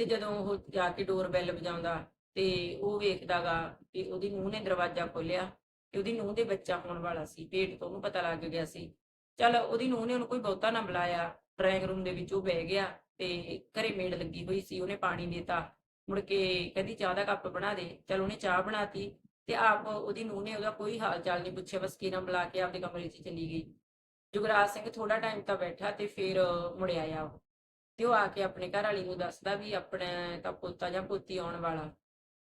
[SPEAKER 1] ਤੇ ਜਦੋਂ ਉਹ ਜਾ ਕੇ ਡੋਰ ਬੈਲ ਵਜਾਉਂਦਾ ਤੇ ਉਹ ਵੇਖਦਾਗਾ ਕਿ ਉਹਦੀ ਨੂੰਹ ਨੇ ਦਰਵਾਜ਼ਾ ਖੋਲਿਆ ਤੇ ਉਹਦੀ ਨੂੰਹ ਦੇ ਬੱਚਾ ਹੋਣ ਵਾਲਾ ਸੀ ਪੇਟ ਤੋਂ ਉਹਨੂੰ ਪਤਾ ਲੱਗ ਗਿਆ ਸੀ। ਚਲ ਉਹਦੀ ਨੂੰਹ ਨੇ ਉਹਨੂੰ ਕੋਈ ਬਹੁਤਾ ਨਾ ਬੁਲਾਇਆ ਡਰਾਇੰਗ ਰੂਮ ਦੇ ਵਿੱਚ ਉਹ ਬਹਿ ਗਿਆ ਤੇ ਘਰੇ ਮੇੜ ਲੱਗੀ ਹੋਈ ਸੀ, ਉਹਨੇ ਪਾਣੀ ਦੇਤਾ। ਮੁੜ ਕੇ ਕਹਿੰਦੀ, ਚਾਹ ਦਾ ਕੱਪ ਬਣਾ ਦੇ। ਚਲ ਉਹਨੇ ਚਾਹ ਬਣਾਤੀ ਤੇ ਆਪ ਉਹਦੀ ਨੂੰਹ ਨੇ ਉਹਦਾ ਕੋਈ ਹਾਲ ਚਾਲ ਨਹੀਂ ਪੁੱਛਿਆ, ਬਸ ਕੀਨਾ ਬੁਲਾ ਕੇ ਆਪਦੇ ਕਮਰੇ 'ਚ ਚਲੀ ਗਈ। ਜੁਗਰਾਜ ਸਿੰਘ ਥੋੜਾ ਟਾਈਮ ਤਾਂ ਬੈਠਾ ਤੇ ਫਿਰ ਮੁੜਿਆ ਆਇਆ ਉਹ। ਤੇ ਉਹ ਆ ਕੇ ਆਪਣੇ ਘਰ ਵਾਲੀ ਨੂੰ ਦੱਸਦਾ ਵੀ ਆਪਣਾ ਤਾਂ ਪੋਤਾ ਜਾਂ ਪੋਤੀ ਆਉਣ ਵਾਲਾ।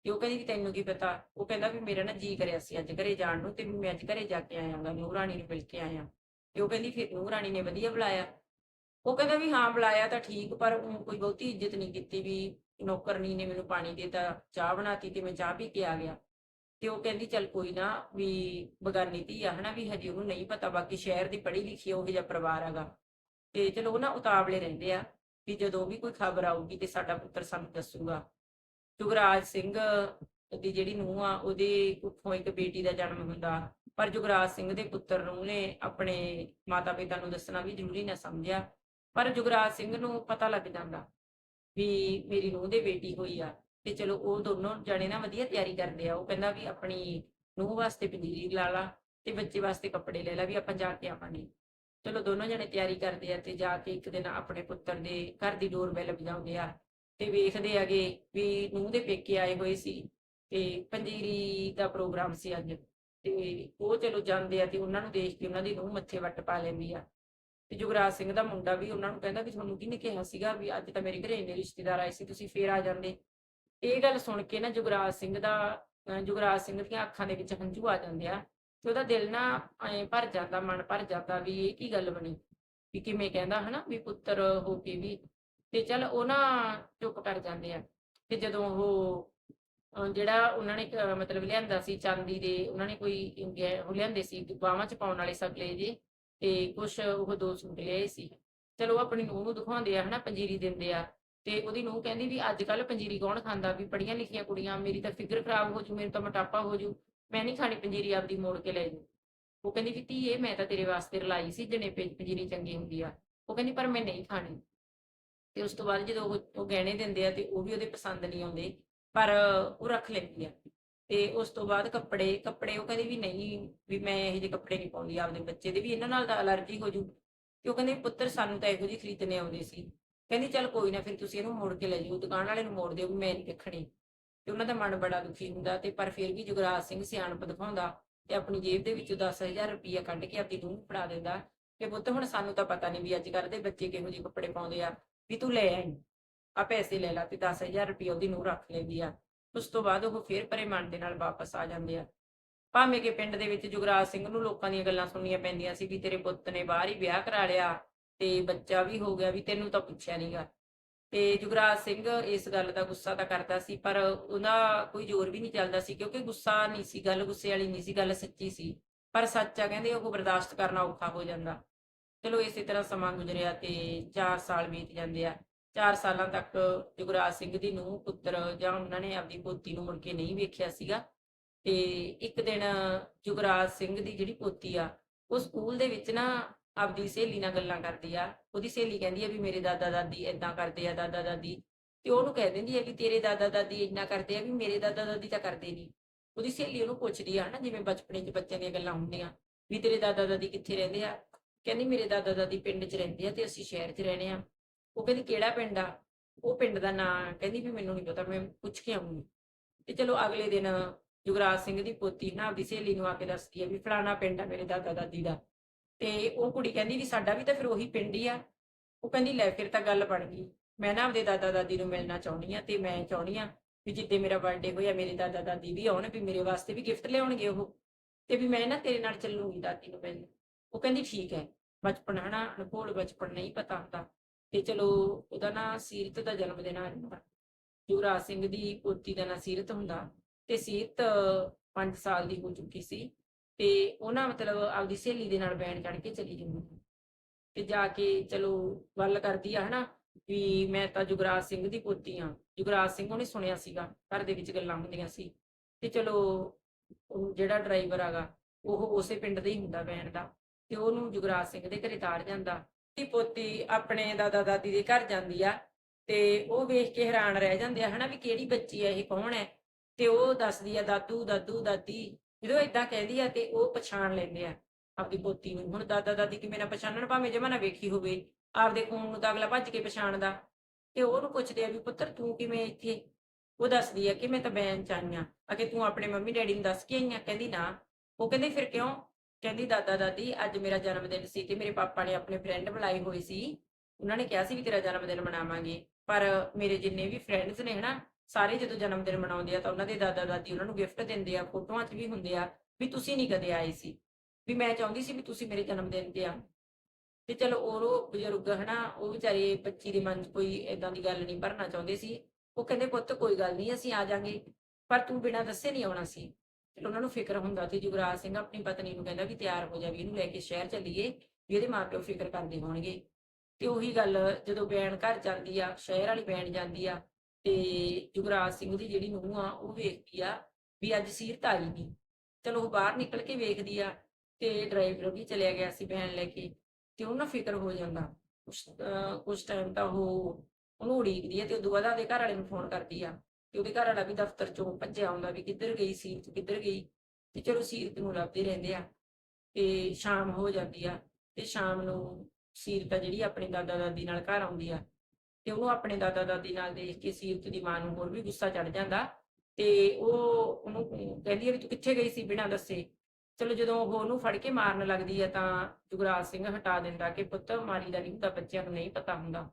[SPEAKER 1] ਤੇ ਉਹ ਕਹਿੰਦੀ ਵੀ ਤੈਨੂੰ ਕੀ ਪਤਾ? ਉਹ ਕਹਿੰਦਾ ਵੀ ਮੇਰਾ ਨਾ ਜੀ ਕਰਿਆ ਸੀ ਅੱਜ ਘਰੇ ਜਾਣ ਨੂੰ ਤੇ ਮੈਂ ਅੱਜ ਘਰੇ ਜਾ ਕੇ ਆਇਆਗਾ ਨੂੰਹ ਰਾਣੀ ਨੂੰ ਮਿਲ ਕੇ ਆਇਆ। ਤੇ ਉਹ ਕਹਿੰਦੀ ਫਿਰ ਨੂੰਹ ਰਾਣੀ ਨੇ ਵਧੀਆ ਬੁਲਾਇਆ। ਉਹ ਕਹਿੰਦਾ ਵੀ ਹਾਂ, ਬੁਲਾਇਆ ਤਾਂ ਠੀਕ, ਪਰ ਊਂ ਕੋਈ ਬਹੁਤੀ ਇੱਜ਼ਤ ਨਹੀਂ ਕੀਤੀ ਵੀ ਨੌਕਰਨੀ ਨੇ ਮੈਨੂੰ ਪਾਣੀ ਦੇਤਾ, ਚਾਹ ਬਣਾਤੀ ਤੇ ਮੈਂ ਚਾਹ ਪੀ ਕੇ ਆ ਗਿਆ। ਤੇ ਉਹ ਕਹਿੰਦੀ ਚੱਲ ਕੋਈ ਨਾ ਵੀ ਬਗਾਨੀ ਧੀ ਆ ਹਨਾ, ਵੀ ਹਜੇ ਉਹਨੂੰ ਨਹੀਂ ਪਤਾ, ਬਾਕੀ ਸ਼ਹਿਰ ਦੀ ਪੜ੍ਹੀ ਲਿਖੀ ਉਹ ਜਿਹਾ ਪਰਿਵਾਰ ਹੈਗਾ। ਤੇ ਚਲੋ ਉਹ ਨਾ ਉਤਾਵਲੇ ਰਹਿੰਦੇ ਆ। ਵੀ ਜਦੋਂ ਵੀ ਕੋਈ ਖਬਰ ਆਊਗੀ ਤੇ ਸਾਡਾ ਪੁੱਤਰ ਸਾਨੂੰ ਦੱਸੂਗਾ। ਜੁਗਰਾਜ ਸਿੰਘ ਦੀ ਜਿਹੜੀ ਨੂੰਹ ਆ, ਉਹਦੇ ਕੁੱਖੋਂ ਇੱਕ ਬੇਟੀ ਦਾ ਜਨਮ ਹੁੰਦਾ। ਪਰ ਜੁਗਰਾਜ ਸਿੰਘ ਦੇ ਪੁੱਤਰ ਨੂੰ ਨੇ ਆਪਣੇ ਮਾਤਾ ਪਿਤਾ ਨੂੰ ਦੱਸਣਾ ਵੀ ਜ਼ਰੂਰੀ ਨਾ ਸਮਝਿਆ। ਪਰ ਜੁਗਰਾਜ ਸਿੰਘ ਨੂੰ ਪਤਾ ਲੱਗ ਜਾਂਦਾ ਵੀ ਮੇਰੀ ਨੂੰਹ ਦੇ ਬੇਟੀ ਹੋਈ ਆ ਤੇ ਚਲੋ ਉਹ ਦੋਨੋਂ ਜਣੇ ਨਾ ਵਧੀਆ ਤਿਆਰੀ ਕਰਦੇ ਆ। ਉਹ ਕਹਿੰਦਾ ਵੀ ਆਪਣੀ ਨੂੰਹ ਵਾਸਤੇ ਪਨੀਰੀ ਲਾ ਲਾ ਤੇ ਬੱਚੇ ਵਾਸਤੇ ਕੱਪੜੇ ਲੈ ਲਾ ਵੀ ਆਪਾਂ ਜਾ ਕੇ ਆਵਾਂਗੇ। ਚਲੋ ਦੋਨੋਂ ਜਣੇ ਤਿਆਰੀ ਕਰਦੇ ਆ ਤੇ ਜਾ ਕੇ ਇੱਕ ਦਿਨ ਆਪਣੇ ਪੁੱਤਰ ਦੇ ਘਰ ਦੀ ਡੋਰ ਬੈਲ ਵਜਾਉਂਦੇ ਆ। ਤੇ ਵੇਖਦੇ ਆਗੇ ਵੀ ਨੂੰਹ ਦੇ ਪੇਕੇ ਆਏ ਹੋਏ ਸੀ ਤੇ ਪੰਜੀਰੀ ਦਾ ਪ੍ਰੋਗਰਾਮ ਸੀ ਅੱਜ। ਤੇ ਉਹ ਚਲੋ ਜਾਂਦੇ ਆ ਤੇ ਉਹਨਾਂ ਨੂੰ ਦੇਖ ਕੇ ਉਹਨਾਂ ਦੀ ਨੂੰਹ ਮੱਥੇ ਵੱਟ ਪਾ ਲੈਂਦੀ ਆ। ਤੇ ਜੁਗਰਾਜ ਸਿੰਘ ਦਾ ਮੁੰਡਾ ਵੀ ਉਹਨਾਂ ਨੂੰ ਕਹਿੰਦਾ ਵੀ ਤੁਹਾਨੂੰ ਕਿਹਨੇ ਕਿਹਾ ਸੀਗਾ ਵੀ ਅੱਜ ਤਾਂ ਮੇਰੇ ਘਰੇ ਇੰਨੇ ਰਿਸ਼ਤੇਦਾਰ ਆਏ ਸੀ, ਤੁਸੀਂ ਫੇਰ ਆ ਜਾਂਦੇ। ਇਹ ਗੱਲ ਸੁਣ ਕੇ ਨਾ ਜੁਗਰਾਜ ਸਿੰਘ ਦਾ, ਅਹ ਜੁਗਰਾਜ ਸਿੰਘ ਦੀਆਂ ਅੱਖਾਂ ਦੇ ਵਿੱਚ ਹੰਝੂ ਆ ਜਾਂਦੇ ਆ। ਤੇ ਉਹਦਾ ਦਿਲ ਨਾ ਐ ਭਰ ਜਾਂਦਾ, ਮਨ ਭਰ ਜਾਂਦਾ ਵੀ ਇਹ ਕੀ ਗੱਲ ਬਣੀ? ਵੀ ਕਿਵੇਂ ਕਹਿੰਦਾ ਹਨਾ, ਵੀ ਪੁੱਤਰ ਹੋ ਕੇ ਵੀ। ਤੇ ਚਲ ਉਹ ਨਾ ਚੁੱਪ ਕਰ ਜਾਂਦੇ ਆ। ਤੇ ਜਦੋਂ ਉਹ ਜਿਹੜਾ ਉਹਨਾਂ ਨੇ ਮਤਲਬ ਲਿਆਂਦਾ ਸੀ ਚਾਂਦੀ ਦੇ, ਉਹਨਾਂ ਨੇ ਕੋਈ ਉਹ ਲਿਆਂਦੇ ਸੀ ਬਾਹਾਂ ਚ ਪਾਉਣ ਵਾਲੇ ਸਗਲੇ ਜੇ, ਤੇ ਕੁਛ ਉਹ ਦੋ ਸੂਟ ਲਿਆਏ ਸੀ। ਚਲੋ ਉਹ ਆਪਣੀ ਨੂੰਹ ਨੂੰ ਦਿਖਾਉਂਦੇ ਆ ਹਨਾ, ਪੰਜੀਰੀ ਦਿੰਦੇ ਆ। ਤੇ ਉਹਦੀ ਨੂੰਹ ਕਹਿੰਦੀ ਵੀ ਅੱਜ ਕੱਲ ਪੰਜੀਰੀ ਕੌਣ ਖਾਂਦਾ? ਵੀ ਪੜੀਆਂ ਲਿਖੀਆਂ ਕੁੜੀਆਂ, ਮੇਰੀ ਤਾਂ ਫਿਗਰ ਖਰਾਬ ਹੋ ਜੂ, ਮੇਰੇ ਤਾਂ ਮੋਟਾਪਾ ਹੋ ਜੂ। ਮੈਂ ਨਹੀਂ ਖਾਣੀ ਪੰਜੀਰੀ ਆਪਦੀ ਮੋੜ ਕੇ ਲੈ ਜੂ ਉਹ ਕਹਿੰਦੀ ਵੀ ਧੀਏ, ਮੈਂ ਤਾਂ ਤੇਰੇ ਵਾਸਤੇ ਰਲਾਈ ਸੀ ਜਨੇਪੇ ਪੰਜੀਰੀ ਚੰਗੀ ਹੁੰਦੀ ਆ। ਉਹ ਕਹਿੰਦੀ, ਪਰ ਮੈਂ ਨਹੀਂ ਖਾਣੀ। ਤੇ ਉਸ ਤੋਂ ਬਾਅਦ ਜਦੋਂ ਉਹ ਗਹਿਣੇ ਦਿੰਦੇ ਆ ਤੇ ਉਹ ਵੀ ਉਹਦੇ ਪਸੰਦ ਨਹੀਂ ਆਉਂਦੇ, ਪਰ ਉਹ ਰੱਖ ਲੈਂਦੀ ਆ। ਤੇ ਉਸ ਤੋਂ ਬਾਅਦ ਕੱਪੜੇ ਕੱਪੜੇ ਉਹ ਕਹਿੰਦੀ ਵੀ ਨਹੀਂ, ਵੀ ਮੈਂ ਇਹੋ ਜਿਹੇ ਕੱਪੜੇ ਨਹੀਂ ਪਾਉਂਦੀ ਆਪਦੇ ਬੱਚੇ ਦੇ, ਵੀ ਇਹਨਾਂ ਨਾਲ ਤਾਂ ਅਲਰਜੀ ਹੋ ਜੂ। ਤੇ ਉਹ ਕਹਿੰਦੇ, ਪੁੱਤਰ ਸਾਨੂੰ ਤਾਂ ਇਹੋ ਜਿਹੀ ਖਰੀਦਣੇ ਆਉਂਦੇ ਸੀ। ਕਹਿੰਦੀ, ਚੱਲ ਕੋਈ ਨਾ, ਫਿਰ ਤੁਸੀਂ ਇਹਨੂੰ ਮੋੜ ਕੇ ਲੈ ਜਾਓ ਦੁਕਾਨ ਵਾਲੇ ਨੂੰ ਮੋੜ ਦਿਓ ਵੀ ਮੈਂ ਨਹੀਂ ਰੱਖਣੀ ਤੇ ਉਹਨਾਂ ਦਾ ਮਨ ਬੜਾ ਦੁਖੀ ਹੁੰਦਾ ਤੇ ਪਰ ਫਿਰ ਵੀ ਜੁਗਰਾਜ ਸਿੰਘ ਸਿਆਣਪ ਦਿਖਾਉਂਦਾ ਤੇ ਆਪਣੀ ਜੇਬ ਦੇ ਵਿੱਚੋਂ 10000 ਰੁਪਈਆ ਕੱਢ ਕੇ ਆਪਣੀ ਨੂੰਹ ਨੂੰ ਫੜਾ ਦਿੰਦਾ ਕਿ ਪੁੱਤ ਹੁਣ ਸਾਨੂੰ ਤਾਂ ਪਤਾ ਨਹੀਂ ਵੀ ਅੱਜ ਕੱਲ੍ਹ ਦੇ ਬੱਚੇ ਕਿਹੋ ਜਿਹੇ ਕੱਪੜੇ ਪਾਉਂਦੇ ਆ, ਵੀ ਤੂੰ ਲੈ ਆਈ ਆ ਪੈਸੇ ਲੈ ਲਾ ਤੇ 10000 ਰੁਪਈਆ ਉਹਦੀ ਨੂੰਹ ਰੱਖ ਲੈਂਦੀ ਆ। ਉਸ ਤੋਂ ਬਾਅਦ ਉਹ ਫੇਰ ਪਰੇ ਮਨ ਦੇ ਨਾਲ ਵਾਪਸ ਆ ਜਾਂਦੇ ਆ। ਭਾਵੇਂ ਕਿ ਪਿੰਡ ਦੇ ਵਿੱਚ ਜੁਗਰਾਜ ਸਿੰਘ ਨੂੰ ਲੋਕਾਂ ਦੀਆਂ ਗੱਲਾਂ ਸੁਣਨੀਆਂ ਪੈਂਦੀਆਂ ਸੀ ਵੀ ਤੇਰੇ ਪੁੱਤ ਨੇ ਬਾਹਰ ਹੀ ਵਿਆਹ ਕਰਾ ਲਿਆ ਤੇ ਬੱਚਾ ਵੀ ਹੋ ਗਿਆ ਵੀ ਤੈਨੂੰ ਤਾਂ ਪੁੱਛਿਆ ਨਹੀਂਗਾ ਤੇ ਜੁਗਰਾਜ ਸਿੰਘ ਇਸ ਗੱਲ ਦਾ ਗੁੱਸਾ ਤਾਂ ਕਰਦਾ ਸੀ, ਪਰ ਉਹਦਾ ਕੋਈ ਜ਼ੋਰ ਵੀ ਨਹੀਂ ਚੱਲਦਾ ਸੀ, ਕਿਉਂਕਿ ਗੁੱਸਾ ਨਹੀਂ ਸੀ, ਗੱਲ ਗੁੱਸੇ ਵਾਲੀ ਨਹੀਂ ਸੀ, ਗੱਲ ਸੱਚੀ ਸੀ। ਪਰ ਸੱਚ ਆ, ਕਹਿੰਦੇ ਉਹ ਬਰਦਾਸ਼ਤ ਕਰਨਾ ਔਖਾ ਹੋ ਜਾਂਦਾ। ਚਲੋ ਇਸੇ ਤਰ੍ਹਾਂ ਸਮਾਂ ਗੁਜ਼ਰਿਆ ਤੇ 4 ਸਾਲ ਬੀਤ ਜਾਂਦੇ ਆ। 4 ਸਾਲਾਂ ਤੱਕ ਜੁਗਰਾਜ ਸਿੰਘ ਦੀ ਨੂੰ ਪੁੱਤਰ ਜਾਂ ਉਹਨਾਂ ਨੇ ਆਪਦੀ ਪੋਤੀ ਨੂੰ ਮੁੜ ਕੇ ਨਹੀਂ ਵੇਖਿਆ ਸੀਗਾ। ਤੇ ਇੱਕ ਦਿਨ ਜੁਗਰਾਜ ਸਿੰਘ ਦੀ ਜਿਹੜੀ ਪੋਤੀ ਆ, ਉਹ ਸਕੂਲ ਦੇ ਵਿੱਚ ਨਾ ਆਪਦੀ ਸਹੇਲੀ ਨਾਲ ਗੱਲਾਂ ਕਰਦੀ ਆ, ਉਹਦੀ ਸਹੇਲੀ ਕਹਿੰਦੀ ਆ ਵੀ ਮੇਰੇ ਦਾਦਾ ਦਾਦੀ ਏਦਾਂ ਕਰਦੇ ਆ, ਦਾਦਾ ਦਾਦੀ। ਤੇ ਉਹਨੂੰ ਕਹਿ ਦਿੰਦੀ ਆ ਵੀ ਤੇਰੇ ਦਾਦਾ ਦਾਦੀ ਇੰਨਾ ਕਰਦੇ ਆ ਵੀ ਮੇਰੇ ਦਾਦਾ ਦਾਦੀ ਤਾਂ ਕਰਦੇ ਨਹੀਂ ਉਹਦੀ ਸਹੇਲੀ ਉਹਨੂੰ ਪੁੱਛਦੀ ਆ ਹਨਾ ਜਿਵੇਂ ਬਚਪਨੇ 'ਚ ਬੱਚਿਆਂ ਦੀਆਂ ਗੱਲਾਂ ਹੁੰਦੀਆਂ, ਵੀ ਤੇਰੇ ਦਾਦਾ ਦਾਦੀ ਕਿੱਥੇ ਰਹਿੰਦੇ ਆ? ਕਹਿੰਦੀ ਮੇਰੇ ਦਾਦਾ ਦਾਦੀ ਪਿੰਡ 'ਚ ਰਹਿੰਦੇ ਆ ਤੇ ਅਸੀਂ ਸ਼ਹਿਰ 'ਚ ਰਹਿੰਦੇ ਆ। ਉਹ ਕਹਿੰਦੀ ਕਿਹੜਾ ਪਿੰਡ ਆ? ਉਹ ਪਿੰਡ ਦਾ ਨਾਂ ਕਹਿੰਦੀ ਵੀ ਮੈਨੂੰ ਨਹੀਂ ਪਤਾ, ਮੈਂ ਪੁੱਛ ਕੇ ਆਉਂਗੀ ਤੇ ਚਲੋ ਅਗਲੇ ਦਿਨ ਜੁਗਰਾਜ ਸਿੰਘ ਦੀ ਪੋਤੀ ਨਾ ਆਪਦੀ ਸਹੇਲੀ ਨੂੰ ਆ ਕੇ ਦੱਸਦੀ ਆ ਵੀ ਫਲਾਣਾ ਪਿੰਡ ਆ ਮੇਰੇ ਦਾਦਾ ਦਾਦੀ ਦਾ। ਤੇ ਉਹ ਕੁੜੀ ਕਹਿੰਦੀ ਵੀ ਸਾਡਾ ਵੀ ਤਾਂ ਫਿਰ ਉਹੀ ਪਿੰਡ ਹੀ ਆ। ਉਹ ਕਹਿੰਦੀ, ਲੈ ਫਿਰ ਤਾਂ ਗੱਲ ਬਣ ਗਈ। ਮੈਂ ਨਾ ਆਪਦੇ ਦਾਦਾ ਦਾਦੀ ਨੂੰ ਮਿਲਣਾ ਚਾਹੁੰਦੀ ਆ ਤੇ ਮੈਂ ਚਾਹੁੰਦੀ ਆ ਵੀ ਜਿੱਦੇ ਮੇਰਾ ਬਰਥਡੇ ਹੋਇਆ, ਮੇਰੇ ਦਾਦਾ ਦਾਦੀ ਵੀ ਆਉਣ ਵੀ ਮੇਰੇ ਵਾਸਤੇ ਵੀ ਗਿਫਟ ਲਿਆਉਣਗੇ ਉਹ ਤੇ ਵੀ ਮੈਂ ਨਾ ਤੇਰੇ ਨਾਲ ਚੱਲੂਗੀ ਦਾਦੀ ਨੂੰ ਮਿਲਣ। ਉਹ ਕਹਿੰਦੀ, ਠੀਕ ਹੈ। ਬਚਪਨ ਹਨਾ ਅਨਭੋਲ ਬਚਪਨ ਨਹੀਂ ਪਤਾ ਹੁੰਦਾ। ਤੇ ਚਲੋ, ਉਹਦਾ ਨਾ ਸੀਰਤ ਦਾ ਜਨਮ ਦਿਨ ਆ ਜਾਂਦਾ। ਯੁਵਰਾਜ ਸਿੰਘ ਦੀ ਪੋਤੀ ਦਾ ਨਾਂ ਸੀਰਤ ਹੁੰਦਾ। ਤੇ ਸੀਰਤ 5 ਸਾਲ ਦੀ ਹੋ ਚੁੱਕੀ ਸੀ। ਤੇ ਉਹਨਾਂ ਮਤਲਬ ਆਪਦੀ ਸਹੇਲੀ ਦੇ ਨਾਲ ਬੈਣ ਚੜ ਕੇ ਚਲੀ ਜਾਂਦੀ ਤੇ ਜਾ ਕੇ ਚਲੋ ਗੱਲ ਕਰਦੀ ਆ, ਹਨਾ, ਵੀ ਮੈਂ ਤਾਂ ਜੁਗਰਾਜ ਸਿੰਘ ਦੀ ਪੋਤੀ ਆ। ਜੁਗਰਾਜ ਸਿੰਘ ਉਹਨੇ ਸੁਣਿਆ ਸੀਗਾ, ਘਰ ਦੇ ਵਿੱਚ ਗੱਲਾਂ ਹੁੰਦੀਆਂ ਸੀ। ਤੇ ਚਲੋ ਉਹ ਜਿਹੜਾ ਡਰਾਈਵਰ ਹੈਗਾ, ਉਹ ਉਸੇ ਪਿੰਡ ਦਾ ਹੀ ਹੁੰਦਾ ਵੈਨ ਦਾ। ਤੇ ਉਹਨੂੰ ਜੁਗਰਾਜ ਸਿੰਘ ਦੇ ਘਰੇ ਤਾਰ ਜਾਂਦਾ। ਦੀ ਪੋਤੀ ਆਪਣੇ ਦਾਦਾ ਦਾਦੀ ਦੇ ਘਰ ਜਾਂਦੀ ਆ। ਤੇ ਉਹ ਵੇਖ ਕੇ ਹੈਰਾਨ ਰਹਿ ਜਾਂਦੇ ਆ, ਹਨਾ, ਵੀ ਕਿਹੜੀ ਬੱਚੀ ਆ, ਇਹ ਕੌਣ ਹੈ? ਤੇ ਉਹ ਦੱਸਦੀ ਆ, ਦਾਦੂ ਦਾਦੂ, ਦਾਦੀ। ਜਦੋਂ ਇਦਾਂ ਕਹਿੰਦੀ ਆ ਤੇ ਉਹ ਪਛਾਣ ਲੈਂਦੇ ਆ ਆਪਦੀ ਪੋਤੀ ਨੂੰ। ਹੁਣ ਦਾਦਾ ਦਾਦੀ ਕਿਵੇਂ ਨਾ ਪਛਾਣਨ, ਭਾਵੇਂ ਜਮਾ ਨਾ ਵੇਖੀ ਹੋਵੇ, ਆਪਦੇ ਖੂਨ ਨੂੰ ਤਾਂ ਅਗਲਾ ਭੱਜ ਕੇ ਪਛਾਣਦਾ। ਤੇ ਉਹਨੂੰ ਪੁੱਛਦੇ ਆ ਵੀ ਪੁੱਤਰ ਤੂੰ ਕਿਵੇਂ ਇੱਥੇ? ਉਹ ਦੱਸਦੀ ਆ ਕਿ ਮੈਂ ਤਾਂ ਬੈਨ ਚ ਆਈ ਅਕੇ ਤੂੰ ਆਪਣੇ ਮੰਮੀ ਡੈਡੀ ਨੂੰ ਦੱਸ ਕੇ ਆਈ ਆਂ? ਕਹਿੰਦੀ ਨਾ। ਉਹ ਕਹਿੰਦੇ, ਫਿਰ ਕਿਉਂ? ਕਹਿੰਦੀ, ਦਾਦਾ ਦਾਦੀ, ਅੱਜ ਮੇਰਾ ਜਨਮ ਦਿਨ ਸੀ ਤੇ ਮੇਰੇ ਪਾਪਾ ਨੇ ਆਪਣੇ ਫਰੈਂਡ ਬੁਲਾਏ ਹੋਏ ਸੀ। ਉਹਨਾਂ ਨੇ ਕਿਹਾ ਸੀ ਵੀ ਤੇਰਾ ਜਨਮ ਦਿਨ ਮਨਾਵਾਂਗੇ। ਪਰ ਮੇਰੇ ਜਿੰਨੇ ਵੀ ਫਰੈਂਡਸ ਨੇ ਹਨਾ ਸਾਰੇ ਜਦੋਂ ਜਨਮ ਦਿਨ ਮਨਾਉਂਦੇ ਆ ਤਾਂ ਉਹਨਾਂ ਦੇ ਦਾਦਾ ਦਾਦੀ ਉਹਨਾਂ ਨੂੰ ਗਿਫਟ ਦਿੰਦੇ ਆ, ਫੋਟੋਆਂ 'ਚ ਵੀ ਹੁੰਦੇ ਆ ਵੀ ਤੁਸੀਂ ਨਹੀਂ ਕਦੇ ਆਏ ਸੀ। ਵੀ ਮੈਂ ਚਾਹੁੰਦੀ ਸੀ ਵੀ ਤੁਸੀਂ ਮੇਰੇ ਜਨਮ ਦਿਨ ਤੇ ਆ ਤੇ ਚਲੋ ਉਹ ਬਜ਼ੁਰਗ ਹਨਾ, ਉਹ ਵਿਚਾਰੇ ਬੱਚੀ ਦੇ ਮਨ 'ਚ ਕੋਈ ਇਦਾਂ ਦੀ ਗੱਲ ਨਹੀਂ ਭਰਨਾ ਚਾਹੁੰਦੇ ਸੀ। ਉਹ ਕਹਿੰਦੇ, ਪੁੱਤ, ਕੋਈ ਗੱਲ ਨਹੀਂ, ਅਸੀਂ ਆ ਜਾਾਂਗੇ। ਪਰ ਤੂੰ ਬਿਨਾਂ ਦੱਸੇ ਨਹੀਂ ਆਉਣਾ ਸੀ। ਚਲੋ ਉਹਨਾਂ ਨੂੰ ਫਿਕਰ ਹੁੰਦਾ ਤੇ ਜੁਗਰਾਜ ਸਿੰਘ ਆਪਣੀ ਪਤਨੀ ਨੂੰ ਕਹਿੰਦਾ ਵੀ ਤਿਆਰ ਹੋ ਜਾ ਵੀ ਇਹਨੂੰ ਲੈ ਕੇ ਸ਼ਹਿਰ ਚੱਲੀਏ, ਵੀ ਇਹਦੇ ਮਾਪਿਓ ਫਿਕਰ ਕਰਦੇ ਹੋਣਗੇ। ਤੇ ਉਹੀ ਗੱਲ ਜਦੋਂ ਬੈਣ ਘਰ ਜਾਂਦੀ ਆ, ਸ਼ਹਿਰ ਵਾਲੀ ਬੈਣ ਜਾਂਦੀ ਆ ਤੇ ਜੁਗਰਾਜ ਸਿੰਘ ਦੀ ਜਿਹੜੀ ਨੂੰਹ ਆ, ਉਹ ਵੇਖਦੀ ਆ ਵੀ ਅੱਜ ਸੀਰਤ ਆਈ ਨਹੀਂ ਚਲੋ ਉਹ ਬਾਹਰ ਨਿਕਲ ਕੇ ਵੇਖਦੀ ਆ ਤੇ ਡਰਾਈਵਰ ਵੀ ਚਲਿਆ ਗਿਆ ਸੀ ਬੈਣ ਲੈ ਕੇ ਤੇ ਉਹਨੂੰ ਫਿਕਰ ਹੋ ਜਾਂਦਾ। ਕੁਛ ਅਹ ਟਾਈਮ ਤਾਂ ਉਹ, ਉਹਨੂੰ ਉਡੀਕਦੀ ਆ ਤੇ ਉਦੋਂ ਬਾਅਦ ਉਹਦੇ ਘਰ ਵਾਲੇ ਨੂੰ ਫੋਨ ਕਰਦੀ ਆ ਤੇ ਉਹਦੇ ਘਰ ਵਾਲਾ ਵੀ ਦਫ਼ਤਰ ਚੋਂ ਭੱਜਿਆ ਆਉਂਦਾ ਵੀ ਕਿੱਧਰ ਗਈ ਸੀਰਤ ਕਿੱਧਰ ਗਈ? ਤੇ ਚਲੋ ਸੀਰਤ ਨੂੰ ਲੱਭਦੇ ਰਹਿੰਦੇ ਆ ਤੇ ਸ਼ਾਮ ਹੋ ਜਾਂਦੀ ਆ ਤੇ ਸ਼ਾਮ ਨੂੰ ਸੀਰਤ ਜਿਹੜੀ ਆਪਣੇ ਦਾਦਾ ਦਾਦੀ ਨਾਲ ਘਰ ਆਉਂਦੀ ਆ ਤੇ ਉਹਨੂੰ ਆਪਣੇ ਦਾਦਾ ਦਾਦੀ ਨਾਲ ਦੇਖ ਕੇ ਸੀਰਤ ਦੀ ਮਾਂ ਨੂੰ ਹੋਰ ਵੀ ਗੁੱਸਾ ਚੜ ਜਾਂਦਾ ਤੇ ਉਹ ਉਹਨੂੰ ਕਹਿੰਦੀ ਆ ਵੀ ਤੂੰ ਕਿੱਥੇ ਗਈ ਸੀ ਬਿਨਾਂ ਦੱਸੇ? ਚਲੋ ਜਦੋਂ ਉਹ ਉਹਨੂੰ ਫੜ ਕੇ ਮਾਰਨ ਲੱਗਦੀ ਆ ਤਾਂ ਜੁਗਰਾਜ ਸਿੰਘ ਹਟਾ ਦਿੰਦਾ ਕਿ ਪੁੱਤ ਮਾਰੀ ਦਾ ਨਹੀਂ ਹੁੰਦਾ, ਬੱਚਿਆਂ ਨੂੰ ਨਹੀਂ ਪਤਾ ਹੁੰਦਾ।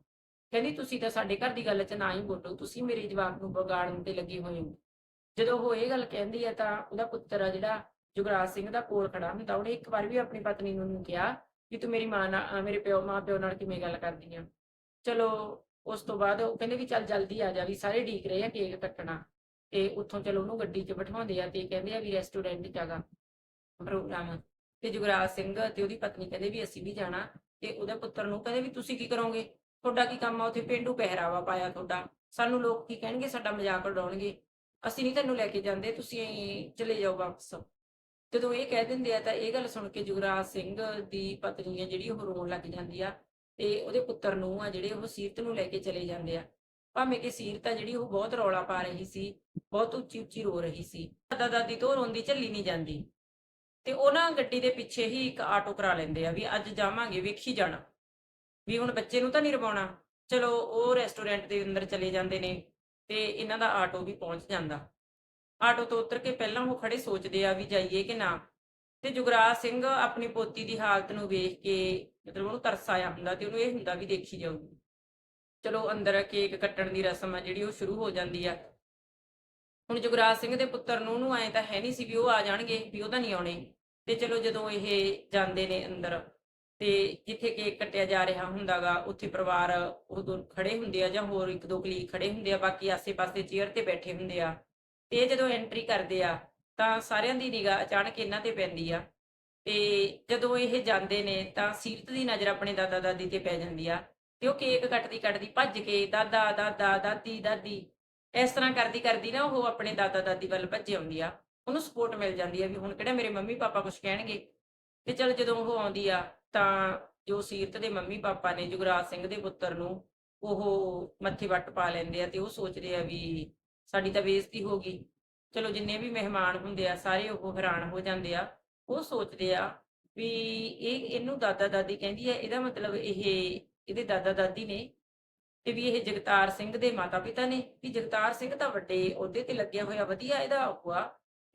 [SPEAKER 1] ਕਹਿੰਦੀ, ਤੁਸੀਂ ਤਾਂ ਸਾਡੇ ਘਰ ਦੀ ਗੱਲ 'ਚ ਨਾ ਹੀ ਬੋਲੋ, ਤੁਸੀਂ ਮੇਰੇ ਜਵਾਬ ਨੂੰ ਵਿਗਾੜਨ ਤੇ ਲੱਗੇ ਹੋਏ ਹੋ। ਜਦੋਂ ਉਹ ਇਹ ਗੱਲ ਕਹਿੰਦੀ ਹੈ ਤਾਂ ਉਹਦਾ ਪੁੱਤਰ ਆ ਜਿਹੜਾ ਜੁਗਰਾਜ ਸਿੰਘ ਦਾ ਕੋਲ ਖੜਾ ਹੁੰਦਾ, ਉਹਨੇ ਇੱਕ ਵਾਰ ਵੀ ਆਪਣੀ ਪਤਨੀ ਨੂੰ ਕਿਹਾ ਕਿ ਤੂੰ ਮੇਰੀ ਮਾਂ ਨਾਲ ਮੇਰੇ ਪਿਓ, ਮਾਂ ਪਿਓ ਨਾਲ ਕਿਵੇਂ ਗੱਲ ਕਰਦੀ ਆ। ਚਲੋ ਉਸ ਤੋਂ ਬਾਅਦ ਉਹ ਕਹਿੰਦੇ ਵੀ ਚੱਲ ਜਲਦੀ ਆ ਜਾ, ਵੀ ਸਾਰੇ ਢੀਕ ਰਹੇ ਆ ਕੇਕ ਕੱਟਣਾ। ਤੇ ਉੱਥੋਂ ਚਲੋ ਉਹਨੂੰ ਗੱਡੀ 'ਚ ਬਿਠਾਉਂਦੇ ਆ ਤੇ ਕਹਿੰਦੇ ਆ ਵੀ ਰੈਸਟੋਰੈਂਟ 'ਚ ਹੈਗਾ ਪ੍ਰੋਗਰਾਮ ਤੇ ਜੁਗਰਾਜ ਸਿੰਘ ਤੇ ਉਹਦੀ ਪਤਨੀ ਕਹਿੰਦੇ ਵੀ ਅਸੀਂ ਵੀ ਜਾਣਾ। ਤੇ ਉਹਦੇ ਪੁੱਤਰ ਨੂੰ ਕਹਿੰਦੇ ਵੀ ਤੁਸੀਂ ਕੀ ਕਰੋਗੇ? ਤੁਹਾਡਾ ਕੀ ਕੰਮ ਆ? ਉੱਥੇ ਪੇਂਡੂ ਪਹਿਰਾਵਾ ਪਾਇਆ ਤੁਹਾਡਾ। ਸਾਨੂੰ ਲੋਕ ਕੀ ਕਹਿਣਗੇ? ਸਾਡਾ ਮਜ਼ਾਕ ਉਡਾਉਣਗੇ। ਅਸੀਂ ਨਹੀਂ ਤੈਨੂੰ ਲੈ ਕੇ ਜਾਂਦੇ, ਤੁਸੀਂ ਚਲੇ ਜਾਓ ਵਾਪਸ। ਜਦੋਂ ਇਹ ਕਹਿ ਦਿੰਦੇ ਆ ਤਾਂ ਇਹ ਗੱਲ ਸੁਣ ਕੇ ਜੁਗਰਾਜ ਸਿੰਘ ਦੀ ਪਤਨੀ ਹੈ ਜਿਹੜੀ ਉਹ ਰੋਣ ਲੱਗ ਜਾਂਦੀ ਆ। ਤੇ ਉਹਦੇ ਪੁੱਤਰ ਨੂੰ ਆ ਜਿਹੜੇ ਉਹ ਸੀਰਤ ਨੂੰ ਲੈ ਕੇ ਚਲੇ ਜਾਂਦੇ ਆ। ਭਾਵੇਂ ਕਿ ਸੀਰਤ ਆ ਜਿਹੜੀ ਉਹ ਬਹੁਤ ਰੌਲਾ ਪਾ ਰਹੀ ਸੀ, ਬਹੁਤ ਉੱਚੀ ਉੱਚੀ ਰੋ ਰਹੀ ਸੀ। ਦਾਦਾ ਦਾਦੀ ਤੋਂ ਰੋਂਦੀ ਝੱਲੀ ਨਹੀਂ ਜਾਂਦੀ। ਤੇ ਉਹਨਾਂ ਗੱਡੀ ਦੇ ਪਿੱਛੇ ਹੀ ਇੱਕ ਆਟੋ ਕਰਾ ਲੈਂਦੇ ਆ ਵੀ ਅੱਜ ਜਾਵਾਂਗੇ, ਵੇਖੀ ਜਾਣਾ। ਵੀ ਹੁਣ ਬੱਚੇ ਨੂੰ ਤਾਂ ਨਹੀਂ ਰਵਾਉਣਾ। ਚਲੋ, ਉਹ ਰੈਸਟੋਰੈਂਟ ਦੇ ਅੰਦਰ ਚਲੇ ਜਾਂਦੇ ਨੇ ਤੇ ਇਹਨਾਂ ਦਾ ਆਟੋ ਵੀ ਪਹੁੰਚ ਜਾਂਦਾ। ਆਟੋ ਤੋਂ ਉਤਰ ਕੇ ਪਹਿਲਾਂ ਉਹ ਖੜੇ ਸੋਚਦੇ ਆ ਵੀ ਜਾਈਏ ਕਿ ਨਾ। ਤੇ ਜੁਗਰਾਜ ਸਿੰਘ ਆਪਣੀ ਪੋਤੀ ਦੀ ਹਾਲਤ ਨੂੰ ਵੇਖ ਕੇ ਮਤਲਬ ਉਹਨੂੰ ਤਰਸ ਆਇਆ ਹੁੰਦਾ ਤੇ ਉਹਨੂੰ ਇਹ ਹੁੰਦਾ ਵੀ ਦੇਖੀ ਜਾਊਗੀ। ਚਲੋ ਅੰਦਰ ਕੇਕ ਕੱਟਣ ਦੀ ਰਸਮ ਆ ਜਿਹੜੀ ਉਹ ਸ਼ੁਰੂ ਹੋ ਜਾਂਦੀ ਆ। ਹੁਣ ਜੁਗਰਾਜ ਸਿੰਘ ਦੇ ਪੁੱਤਰ ਨੂੰ ਉਹਨੂੰ ਐ ਤਾਂ ਹੈ ਨਹੀਂ ਸੀ ਵੀ ਉਹ ਆ ਜਾਣਗੇ, ਵੀ ਉਹ ਤਾਂ ਨਹੀਂ ਆਉਣੇ। ਤੇ ਚਲੋ ਜਦੋਂ ਇਹ ਜਾਂਦੇ ਨੇ ਅੰਦਰ ਤੇ ਜਿੱਥੇ ਕੇਕ ਕੱਟਿਆ ਜਾ ਰਿਹਾ ਹੁੰਦਾਗਾ, ਉੱਥੇ ਪਰਿਵਾਰ ਉਦੋਂ ਖੜੇ ਹੁੰਦੇ ਆ ਜਾਂ ਹੋਰ ਇੱਕ ਦੋ ਕਲੀਗ ਖੜੇ ਹੁੰਦੇ ਆ, ਬਾਕੀ ਆਸੇ-ਪਾਸੇ ਚੇਅਰ ਤੇ ਬੈਠੇ ਹੁੰਦੇ ਆ। ਤੇ ਜਦੋਂ ਐਂਟਰੀ ਕਰਦੇ ਆ, ਤਾਂ ਸਾਰਿਆਂ ਦੀ ਨਿਗਾਹ ਅਚਾਨਕ ਇਹਨਾਂ ਤੇ ਪੈਂਦੀ ਆ। ਤੇ ਜਦੋਂ ਇਹ ਜਾਂਦੇ ਨੇ ਤਾਂ ਸੀਰਤ ਦੀ ਨਜ਼ਰ ਆਪਣੇ ਦਾਦਾ ਦਾਦੀ ਤੇ ਪੈ ਜਾਂਦੀ ਆ ਤੇ ਉਹ ਕੇਕ ਕੱਟਦੀ ਕੱਟਦੀ ਭੱਜ ਕੇ ਦਾਦਾ ਦਾਦਾ, ਦਾਦੀ ਦਾਦੀ, ਇਸ ਤਰ੍ਹਾਂ ਕਰਦੀ ਕਰਦੀ ਨਾ ਉਹ ਆਪਣੇ ਦਾਦਾ ਦਾਦੀ ਵੱਲ ਭੱਜ ਆਉਂਦੀ ਆ। ਉਹਨੂੰ ਸਪੋਰਟ ਮਿਲ ਜਾਂਦੀ ਆ ਵੀ ਹੁਣ ਕਿਹੜਾ ਮੇਰੇ ਮੰਮੀ ਪਾਪਾ ਕੁਝ ਕਹਿਣਗੇ। ਤੇ ਚਲ ਜਦੋਂ ਉਹ ਆਉਂਦੀ ਆ ਤਾਂ ਜੋ ਸੀਰਤ ਦੇ ਮੰਮੀ ਪਾਪਾ ਨੇ ਜੁਗਰਾਜ ਸਿੰਘ ਦੇ ਪੁੱਤਰ ਨੂੰ ਉਹ ਮੱਥੇ ਵੱਟ ਪਾ ਲੈਂਦੇ ਆ ਤੇ ਉਹ ਸੋਚਦੇ ਆ ਵੀ ਸਾਡੀ ਤਾਂ ਬੇਇੱਜ਼ਤੀ ਹੋ ਗਈ। ਚਲੋ ਜਿੰਨੇ ਵੀ ਮਹਿਮਾਨ ਹੁੰਦੇ ਆ ਸਾਰੇ ਉਹ ਹੈਰਾਨ ਹੋ ਜਾਂਦੇ ਆ। ਉਹ ਸੋਚਦੇ ਆ ਵੀ ਇਹ ਇਹਨੂੰ ਦਾਦਾ ਦਾਦੀ ਕਹਿੰਦੀ ਹੈ, ਇਹਦਾ ਮਤਲਬ ਇਹ ਇਹਦੇ ਦਾਦਾ ਦਾਦੀ ਨੇ ਤੇ ਵੀ ਇਹ ਜਗਤਾਰ ਸਿੰਘ ਦੇ ਮਾਤਾ ਪਿਤਾ ਨੇ, ਵੀ ਜਗਤਾਰ ਸਿੰਘ ਤਾਂ ਵੱਡੇ ਅਹੁਦੇ ਤੇ ਲੱਗਿਆ ਹੋਇਆ, ਵਧੀਆ ਇਹਦਾ ਹੁਆ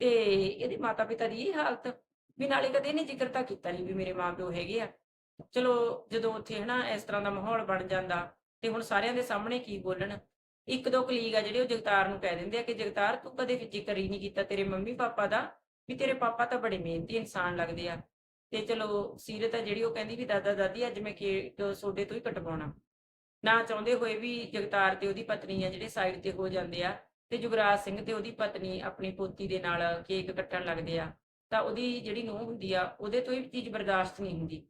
[SPEAKER 1] ਤੇ ਇਹਦੇ ਮਾਤਾ ਪਿਤਾ ਦੀ ਇਹ ਹਾਲਤ ਵੀ ਨਾਲੇ ਕਦੇ ਇਹਨੇ ਜ਼ਿਕਰ ਤਾਂ ਕੀਤਾ ਨਹੀਂ ਵੀ ਮੇਰੇ ਮਾਪਿਓ ਹੈਗੇ ਆ। ਚਲੋ ਜਦੋਂ ਉੱਥੇ ਹਨਾ ਇਸ ਤਰ੍ਹਾਂ ਦਾ ਮਾਹੌਲ ਬਣ ਜਾਂਦਾ ਤੇ ਹੁਣ ਸਾਰਿਆਂ ਦੇ ਸਾਹਮਣੇ ਕੀ ਬੋਲਣ, ਇੱਕ ਦੋ ਕਲੀਗ ਆ ਜਿਹੜੇ ਉਹ ਜਗਤਾਰ ਨੂੰ ਕਹਿ ਦਿੰਦੇ ਆ ਕਿ ਜਗਤਾਰ ਤੂੰ ਕਦੇ ਜ਼ਿਕਰ ਹੀ ਨਹੀਂ ਕੀਤਾ ਤੇਰੇ ਮੰਮੀ ਪਾਪਾ ਦਾ ਵੀ ਤੇਰੇ ਪਾਪਾ ਤਾਂ ਬੜੇ ਮਿਹਨਤੀ ਇਨਸਾਨ ਲੱਗਦੇ ਆ। ਤੇ ਚਲੋ, ਸੀਰਤ ਆ ਜਿਹੜੀ ਉਹ ਕਹਿੰਦੀ ਵੀ, ਦਾਦਾ, ਦਾਦੀ, ਅੱਜ ਮੈਂ ਕੇਕ ਸੋਡੇ ਤੋਂ ਹੀ ਕਟਵਾਉਣਾ। ਨਾ ਚਾਹੁੰਦੇ ਹੋਏ ਵੀ ਜਗਤਾਰ ਤੇ ਉਹਦੀ ਪਤਨੀ ਆ, ਜਿਹੜੇ ਸਾਈਡ ਤੇ ਹੋ ਜਾਂਦੇ ਆ, ਤੇ ਜੁਗਰਾਜ ਸਿੰਘ ਤੇ ਉਹਦੀ ਪਤਨੀ ਆਪਣੀ ਪੋਤੀ ਦੇ ਨਾਲ ਕੇਕ ਕੱਟਣ ਲੱਗਦੇ ਆ, ਤਾਂ ਉਹਦੀ ਜਿਹੜੀ ਨੂੰਹ ਹੁੰਦੀ ਆ, ਉਹਦੇ ਤੋਂ ਹੀ ਚੀਜ਼ ਬਰਦਾਸ਼ਤ ਨਹੀਂ ਹੁੰਦੀ।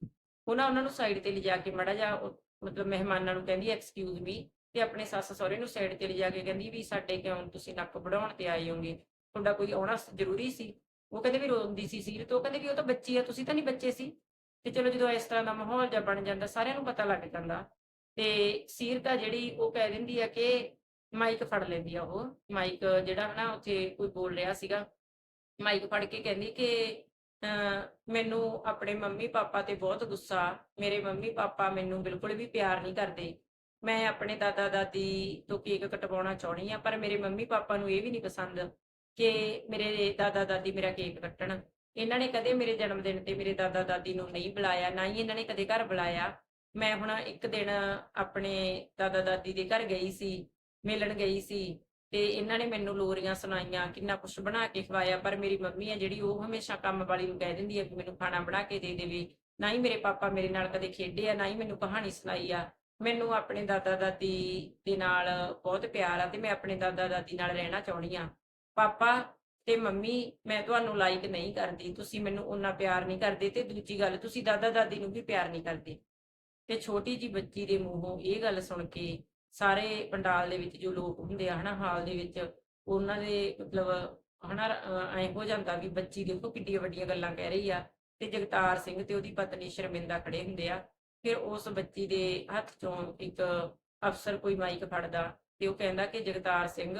[SPEAKER 1] ਉਹਨਾਂ ਉਹਨਾਂ ਨੂੰ ਸਾਈਡ ਤੇ ਲਿਜਾ ਕੇ ਮੜਾ ਜਾ ਮਤਲਬ ਮਹਿਮਾਨਾਂ ਨੂੰ ਕਹਿੰਦੀ ਐਕਸਕਿਊਜ਼ ਮੀ ਤੇ ਆਪਣੇ ਸੱਸ ਸਹੁਰੇ ਨੂੰ ਸਾਈਡ ਤੇ ਲਿਜਾ ਕੇ ਕਹਿੰਦੀ ਵੀ, ਸਾਡੇ ਕਿਉਂ ਤੁਸੀਂ ਨੱਕ ਵਢਾਉਣ ਤੇ ਆਏ ਹੋਗੇ? ਤੁਹਾਡਾ ਕੋਈ ਆਉਣਾ ਜ਼ਰੂਰੀ ਸੀ? ਉਹ ਕਹਿੰਦੇ ਵੀ ਰੋਂਦੀ ਸੀ ਸੀਰਤ ਉਹ ਕਹਿੰਦੇ ਵੀ ਉਹ ਤਾਂ ਬੱਚੀ ਆ ਤੁਸੀਂ ਤਾਂ ਨਹੀਂ ਬੱਚੇ ਸੀ।
[SPEAKER 2] ਤੇ ਚਲੋ ਜਦੋਂ ਇਸ ਤਰ੍ਹਾਂ ਦਾ ਮਾਹੌਲ ਜਿਹਾ ਬਣ ਜਾਂਦਾ ਸਾਰਿਆਂ ਨੂੰ ਪਤਾ ਲੱਗ ਜਾਂਦਾ। ਤੇ ਸੀਰਤ ਆ ਜਿਹੜੀ ਉਹ ਕਹਿ ਦਿੰਦੀ ਆ ਕਿ ਮਾਈਕ ਫੜ ਲੈਂਦੀ ਆ ਉਹ। ਮਾਈਕ ਜਿਹੜਾ ਹਨਾ ਉੱਥੇ ਕੋਈ ਬੋਲ ਰਿਹਾ ਸੀਗਾ। ਮਾਈਕ ਫੜ ਕੇ ਕਹਿੰਦੀ ਕਿ ਅਹ, ਮੈਨੂੰ ਆਪਣੇ ਮੰਮੀ ਪਾਪਾ ਤੇ ਬਹੁਤ ਗੁੱਸਾ ਮੇਰੇ ਮੰਮੀ ਪਾਪਾ ਮੈਨੂੰ ਬਿਲਕੁਲ ਵੀ ਪਿਆਰ ਨਹੀਂ ਕਰਦੇ। ਮੈਂ ਆਪਣੇ ਦਾਦਾ ਦਾਦੀ ਤੋਂ ਕੇਕ ਕਟਵਾਉਣਾ ਚਾਹਣੀ ਆ ਪਰ ਮੇਰੇ ਮੰਮੀ ਪਾਪਾ ਨੂੰ ਇਹ ਵੀ ਨਹੀਂ ਪਸੰਦ। ਕਿ ਮੇਰੇ ਦਾਦਾ ਦਾਦੀ ਮੇਰਾ ਕੇਕ ਕੱਟਣ। ਇਹਨਾਂ ਨੇ ਕਦੇ ਮੇਰੇ ਜਨਮ ਦਿਨ ਤੇ ਮੇਰੇ ਦਾਦਾ ਦਾਦੀ ਨੂੰ ਨਹੀਂ ਬੁਲਾਇਆ, ਨਾ ਹੀ ਇਹਨਾਂ ਨੇ ਕਦੇ ਘਰ ਬੁਲਾਇਆ। ਮੈਂ ਹੁਣ ਇੱਕ ਦਿਨ ਆਪਣੇ ਦਾਦਾ ਦਾਦੀ ਦੇ ਘਰ ਗਈ ਸੀ, ਮਿਲਣ ਗਈ ਸੀ ਤੇ ਇਹਨਾਂ ਨੇ ਮੈਨੂੰ ਲੋਰੀਆਂ ਸੁਣਾਈਆਂ, ਕਿੰਨਾ ਕੁਛ ਬਣਾ ਕੇ ਖਵਾਇਆ, ਪਰ ਮੇਰੀ ਮੰਮੀ ਆ ਜਿਹੜੀ ਉਹ ਹਮੇਸ਼ਾ ਕੰਮ ਵਾਲੀ ਨੂੰ ਕਹਿ ਦਿੰਦੀ ਆ ਕਿ ਮੈਨੂੰ ਖਾਣਾ ਬਣਾ ਕੇ ਦੇ ਦੇਵੇ। ਨਾ ਹੀ ਮੇਰੇ ਪਾਪਾ ਮੇਰੇ ਨਾਲ ਕਦੇ ਖੇਡੇ ਆ, ਨਾ ਹੀ ਮੈਨੂੰ ਕਹਾਣੀ ਸੁਣਾਈ ਆ। ਮੈਨੂੰ ਆਪਣੇ ਦਾਦਾ ਦਾਦੀ ਦੇ ਨਾਲ ਬਹੁਤ ਪਿਆਰ ਆ ਤੇ ਮੈਂ ਆਪਣੇ ਦਾਦਾ ਦਾਦੀ ਨਾਲ ਰਹਿਣਾ ਚਾਹੁੰਦੀ ਆ ਪਾਪਾ ਤੇ ਮੰਮੀ, ਮੈਂ ਤੁਹਾਨੂੰ ਲਾਈਕ ਨਹੀਂ ਕਰਦੀ, ਤੁਸੀਂ ਮੈਨੂੰ ਉਹਨਾਂ ਪਿਆਰ ਨਹੀਂ ਕਰਦੇ ਤੇ ਦੂਜੀ ਗੱਲ, ਤੁਸੀਂ ਦਾਦਾ ਦਾਦੀ ਨੂੰ ਵੀ ਪਿਆਰ ਨਹੀਂ ਕਰਦੇ। ਤੇ ਛੋਟੀ ਜੀ ਬੱਚੀ ਦੇ ਮੂੰਹੋਂ ਇਹ ਗੱਲ ਸੁਣ ਕੇ ਸਾਰੇ ਪੰਡਾਲ ਦੇ ਵਿੱਚ ਜੋ ਲੋਕ ਹੁੰਦੇ ਆ ਹਨਾ, ਹਾਲ ਦੇ ਵਿੱਚ, ਉਹਨਾਂ ਦੇ ਮਤਲਬ ਹਨਾ ਐ ਹੋ ਜਾਂਦਾ ਵੀ ਬੱਚੀ ਦੇਖੋ ਕਿੱਡੀਆਂ ਵੱਡੀਆਂ ਗੱਲਾਂ ਕਹਿ ਰਹੀ ਆ, ਤੇ ਜਗਤਾਰ ਸਿੰਘ ਤੇ ਉਹਦੀ ਪਤਨੀ ਸ਼ਰਮਿੰਦਾ ਖੜੇ ਹੁੰਦੇ ਆ, ਫਿਰ ਉਸ ਬੱਚੀ ਦੇ ਹੱਥ ਚੋਂ ਇੱਕ ਅਫਸਰ ਕੋਈ ਮਾਈਕ ਫੜਦਾ ਤੇ ਉਹ ਕਹਿੰਦਾ ਕਿ ਜਗਤਾਰ ਸਿੰਘ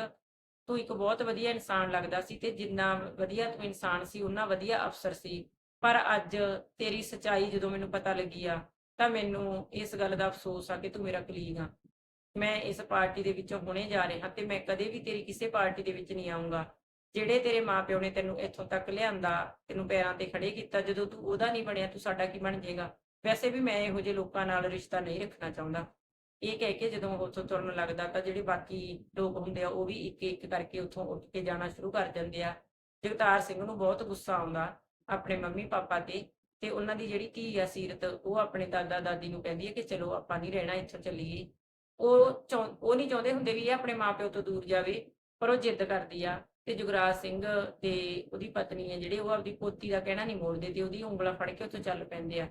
[SPEAKER 2] ਤੂੰ ਇੱਕ ਬਹੁਤ ਵਧੀਆ ਇਨਸਾਨ ਲੱਗਦਾ ਸੀ ਤੇ ਜਿੰਨਾ ਵਧੀਆ ਤੂੰ ਇਨਸਾਨ ਸੀ ਉਹਨਾਂ ਵਧੀਆ ਅਫਸਰ ਸੀ। ਪਰ ਅੱਜ ਤੇਰੀ ਸਚਾਈ ਜਦੋਂ ਮੈਨੂੰ ਪਤਾ ਲੱਗੀ ਆ, ਤਾਂ ਮੈਨੂੰ ਇਸ ਗੱਲ ਦਾ ਅਫਸੋਸ ਆ ਕਿ ਤੂੰ ਮੇਰਾ ਕਲੀਗ ਆ। ਮੈਂ ਇਸ ਪਾਰਟੀ ਦੇ ਵਿੱਚੋਂ ਹੁਣੇ ਜਾ ਰਿਹਾ ਤੇ ਮੈਂ ਕਦੇ ਵੀ ਤੇਰੀ ਕਿਸੇ ਪਾਰਟੀ ਦੇ ਵਿੱਚ ਨਹੀਂ ਆਉਂਗਾ ਜਿਹੜੇ ਤੇਰੇ ਮਾਪਿਓ ਨੇ ਤੈਨੂੰ ਇੱਥੋਂ ਤੱਕ ਲਿਆਂਦਾ, ਤੈਨੂੰ ਪੈਰਾਂ ਤੇ ਖੜੇ ਕੀਤਾ, ਜਦੋਂ ਤੂੰ ਉਹਦਾ ਨਹੀਂ ਬਣਿਆ, ਤੂੰ ਸਾਡਾ ਕੀ ਬਣ ਜਾਏਗਾ ਵੈਸੇ ਵੀ ਮੈਂ ਇਹੋ ਜਿਹੇ ਲੋਕਾਂ ਨਾਲ ਰਿਸ਼ਤਾ ਨਹੀਂ ਰੱਖਣਾ ਚਾਹੁੰਦਾ। ਇਹ ਕਹਿ ਕੇ ਜਦੋਂ ਉਹ ਉੱਥੋਂ ਤੁਰਨ ਲੱਗਦਾ ਤਾਂ ਜਿਹੜੇ ਬਾਕੀ ਲੋਕ ਹੁੰਦੇ ਆ ਉਹ ਵੀ ਇੱਕ ਇੱਕ ਕਰਕੇ ਉੱਥੋਂ ਉੱਠ ਕੇ ਜਾਣਾ ਸ਼ੁਰੂ ਕਰ ਜਾਂਦੇ ਆ। ਜਗਤਾਰ ਸਿੰਘ ਨੂੰ ਬਹੁਤ ਗੁੱਸਾ ਆਉਂਦਾ ਆਪਣੇ ਮੰਮੀ ਪਾਪਾ ਤੇ ਤੇ ਉਹਨਾਂ ਦੀ ਜਿਹੜੀ ਧੀ ਆ ਸੀਰਤ, ਉਹ ਆਪਣੇ ਦਾਦਾ ਦਾਦੀ ਨੂੰ ਕਹਿੰਦੀ ਹੈ ਕਿ ਚਲੋ ਆਪਾਂ ਨਹੀਂ ਰਹਿਣਾ, ਇੱਥੋਂ ਚੱਲੀਏ। ਉਹ ਚਾਹੁੰ- ਉਹ ਨਹੀਂ ਚਾਹੁੰਦੇ ਹੁੰਦੇ ਵੀ ਇਹ ਆਪਣੇ ਮਾਪਿਓ ਤੋਂ ਦੂਰ ਜਾਵੇ, ਪਰ ਉਹ ਜਿੱਦ ਕਰਦੀ ਆ। ਤੇ ਜੁਗਰਾਜ ਸਿੰਘ ਤੇ ਉਹਦੀ ਪਤਨੀ ਹੈ ਜਿਹੜੇ, ਉਹ ਆਪਦੀ ਪੋਤੀ ਦਾ ਕਹਿਣਾ ਨਹੀਂ ਮੋੜਦੇ ਤੇ ਉਹਦੀ ਉਂਗਲਾ ਫੜ ਕੇ ਉੱਥੋਂ ਚੱਲ ਪੈਂਦੇ ਆ।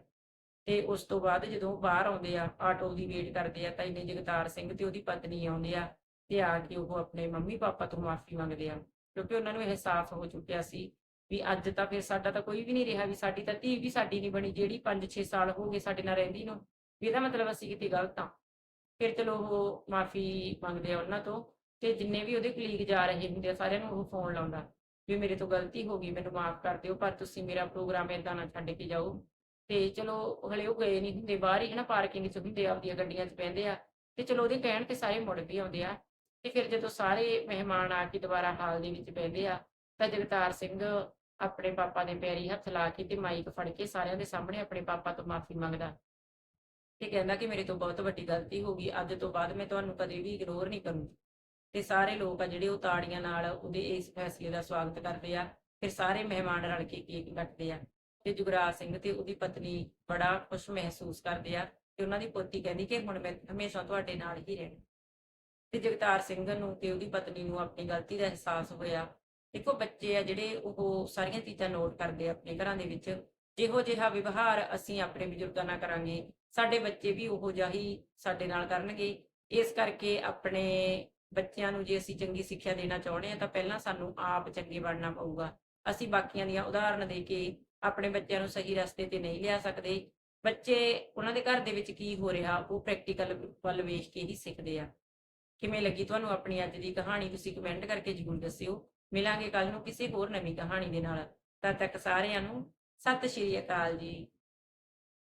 [SPEAKER 2] ਤੇ ਉਸ ਤੋਂ ਬਾਅਦ ਜਦੋਂ ਬਾਹਰ ਆਉਂਦੇ ਆ, ਆਟੋ ਦੀ ਵੇਟ ਕਰਦੇ ਆ ਤਾਂ ਇਹਨੇ ਜਗਤਾਰ ਸਿੰਘ ਤੇ ਉਹਦੀ ਪਤਨੀ ਆਉਂਦੇ ਆ ਤੇ ਆ ਕੇ ਉਹ ਆਪਣੇ ਮੰਮੀ ਪਾਪਾ ਤੋਂ ਮਾਫੀ ਮੰਗਦੇ ਆ, ਕਿਉਂਕਿ ਉਹਨਾਂ ਨੂੰ ਅਹਿਸਾਸ ਹੋ ਚੁੱਕਿਆ ਸੀ ਵੀ ਅੱਜ ਤਾਂ ਫਿਰ ਸਾਡਾ ਤਾਂ ਕੋਈ ਵੀ ਨਹੀਂ ਰਿਹਾ ਵੀ ਸਾਡੀ ਤਾਂ ਧੀ ਵੀ ਸਾਡੀ ਨਹੀਂ ਬਣੀ, ਜਿਹੜੀ 5-6 ਸਾਲ ਹੋ ਗਏ ਸਾਡੇ ਨਾਲ ਰਹਿੰਦੀ ਨੂੰ, ਵੀ ਇਹਦਾ ਮਤਲਬ ਅਸੀਂ ਕਿਤੇ ਗਲਤ ਆ। ਫਿਰ ਚਲੋ ਉਹ ਮਾਫੀ ਮੰਗਦੇ ਆ ਉਹਨਾਂ ਤੋਂ ਤੇ ਜਿੰਨੇ ਵੀ ਉਹਦੇ ਕਲੀਗ ਜਾ ਰਹੇ ਹੁੰਦੇ ਆ ਸਾਰਿਆਂ ਨੂੰ ਉਹ ਫੋਨ ਲਾਉਂਦਾ ਵੀ ਮੇਰੇ ਤੋਂ ਗਲਤੀ ਹੋ ਗਈ, ਮੈਨੂੰ ਮਾਫ ਕਰ ਦਿਓ, ਪਰ ਤੁਸੀਂ ਮੇਰਾ ਪ੍ਰੋਗਰਾਮ ਏਦਾਂ ਨਾ ਛੱਡ ਕੇ ਜਾਓ। ਤੇ ਚਲੋ ਹਲੇ ਉਹ ਗਏ ਨਹੀਂ ਹੁੰਦੇ, ਬਾਹਰ ਹੀ ਹਨਾ ਪਾਰਕਿੰਗ 'ਚ ਹੁੰਦੇ ਆ, ਆਪਦੀਆਂ ਗੱਡੀਆਂ 'ਚ ਬਹਿੰਦੇ ਆ। ਤੇ ਚਲੋ ਉਹਦੇ ਕਹਿਣ ਤੇ ਸਾਰੇ ਮੁੜ ਵੀ ਆਉਂਦੇ ਆ। ਤੇ ਫਿਰ ਜਦੋਂ ਸਾਰੇ ਮਹਿਮਾਨ ਆ ਕੇ ਦੁਬਾਰਾ ਹਾਲ ਦੇ ਵਿੱਚ ਬਹਿੰਦੇ ਆ, ਤਾਂ ਜਗਤਾਰ ਸਿੰਘ ਆਪਣੇ ਪਾਪਾ ਦੇ ਪੈਰੀ ਹੱਥ ਲਾ ਕੇ ਤੇ ਮਾਈਕ ਫੜ ਕੇ ਸਾਰਿਆਂ ਦੇ ਸਾਹਮਣੇ ਆਪਣੇ ਪਾਪਾ ਤੋਂ ਮਾਫੀ ਮੰਗਦਾ। ਤੇ ਕਹਿੰਦਾ ਕਿ ਮੇਰੇ ਤੋਂ ਬਹੁਤ ਵੱਡੀ ਗਲਤੀ ਹੋ ਗਈ, ਅੱਜ ਤੋਂ ਬਾਅਦ ਮੈਂ ਤੁਹਾਨੂੰ ਕਦੇ ਵੀ ਇਗਨੋਰ ਨਹੀਂ ਕਰੂੰਗੀ। ਤੇ ਸਾਰੇ ਲੋਕ ਆ ਜਿਹੜੇ ਉਹ ਤਾੜੀਆਂ ਨਾਲ ਉਹਦੇ ਇਸ ਫੈਸਲੇ ਦਾ ਸਵਾਗਤ ਕਰਦੇ ਆ, ਫਿਰ ਸਾਰੇ ਮਹਿਮਾਨ ਰਲ ਕੇ ਕੇਕ ਕੱਟਦੇ ਆ। ਤੇ ਜੁਗਰਾਜ ਸਿੰਘ ਤੇ ਉਹਦੀ ਪਤਨੀ ਬੜਾ ਖੁਸ਼ ਮਹਿਸੂਸ ਕਰਦੇ ਆ ਤੇ ਉਹਨਾਂ ਦੀ ਪੋਤੀ ਕਹਿੰਦੀ ਕਿ ਹੁਣ ਮੈਂ ਹਮੇਸ਼ਾ ਤੁਹਾਡੇ ਨਾਲ ਹੀ ਰਹਿਣਾ। ਤੇ ਜਗਤਾਰ ਸਿੰਘ ਨੂੰ ਤੇ ਉਹਦੀ ਪਤਨੀ ਨੂੰ ਆਪਣੀ ਗਲਤੀ ਦਾ ਅਹਿਸਾਸ ਹੋਇਆ। ਦੇਖੋ ਬੱਚੇ ਆ ਜਿਹੜੇ ਉਹ ਸਾਰੀਆਂ ਚੀਜ਼ਾਂ ਨੋਟ ਕਰਦੇ ਆ ਆਪਣੇ ਘਰਾਂ ਦੇ ਵਿੱਚ। ਜਿਹੋ ਜਿਹਾ ਵਿਵਹਾਰ ਅਸੀਂ ਆਪਣੇ ਬਜ਼ੁਰਗਾਂ ਨਾਲ ਕਰਾਂਗੇ, ਸਾਡੇ ਬੱਚੇ ਵੀ ਉਹੋ ਜਿਹਾ ਹੀ ਸਾਡੇ ਨਾਲ ਕਰਨਗੇ। ਇਸ ਕਰਕੇ ਆਪਣੇ ਬੱਚਿਆਂ ਨੂੰ ਜੇ ਅਸੀਂ ਚੰਗੀ ਸਿੱਖਿਆ ਦੇਣਾ ਚਾਹੁੰਦੇ ਹਾਂ ਤਾਂ ਪਹਿਲਾਂ ਸਾਨੂੰ ਆਪ ਚੰਗੇ ਬਣਨਾ ਪਊਗਾ। ਅਸੀਂ ਬਾਕੀਆਂ ਦੀਆਂ ਉਦਾਹਰਨ ਦੇ ਕੇ ਆਪਣੇ ਬੱਚਿਆਂ ਨੂੰ ਸਹੀ ਰਸਤੇ ਤੇ ਨਹੀਂ ਲਿਆ ਸਕਦੇ। ਬੱਚੇ ਉਹਨਾਂ ਦੇ ਘਰ ਦੇ ਵਿੱਚ ਕੀ ਹੋ ਰਿਹਾ, ਉਹ ਪ੍ਰੈਕਟੀਕਲ ਵੱਲ ਵੇਖ ਕੇ ਹੀ ਸਿੱਖਦੇ ਆ। ਕਿਵੇਂ ਲੱਗੀ ਤੁਹਾਨੂੰ ਆਪਣੀ ਅੱਜ ਦੀ ਕਹਾਣੀ? ਤੁਸੀਂ ਕਮੈਂਟ ਕਰਕੇ ਜ਼ਰੂਰ ਦੱਸਿਓ। ਮਿਲਾਂਗੇ ਕੱਲ ਨੂੰ ਕਿਸੇ ਹੋਰ ਨਵੀਂ ਕਹਾਣੀ ਦੇ ਨਾਲ। ਤਦ ਤੱਕ ਸਾਰਿਆਂ ਨੂੰ ਸਤਿ ਸ਼੍ਰੀ ਅਕਾਲ ਜੀ।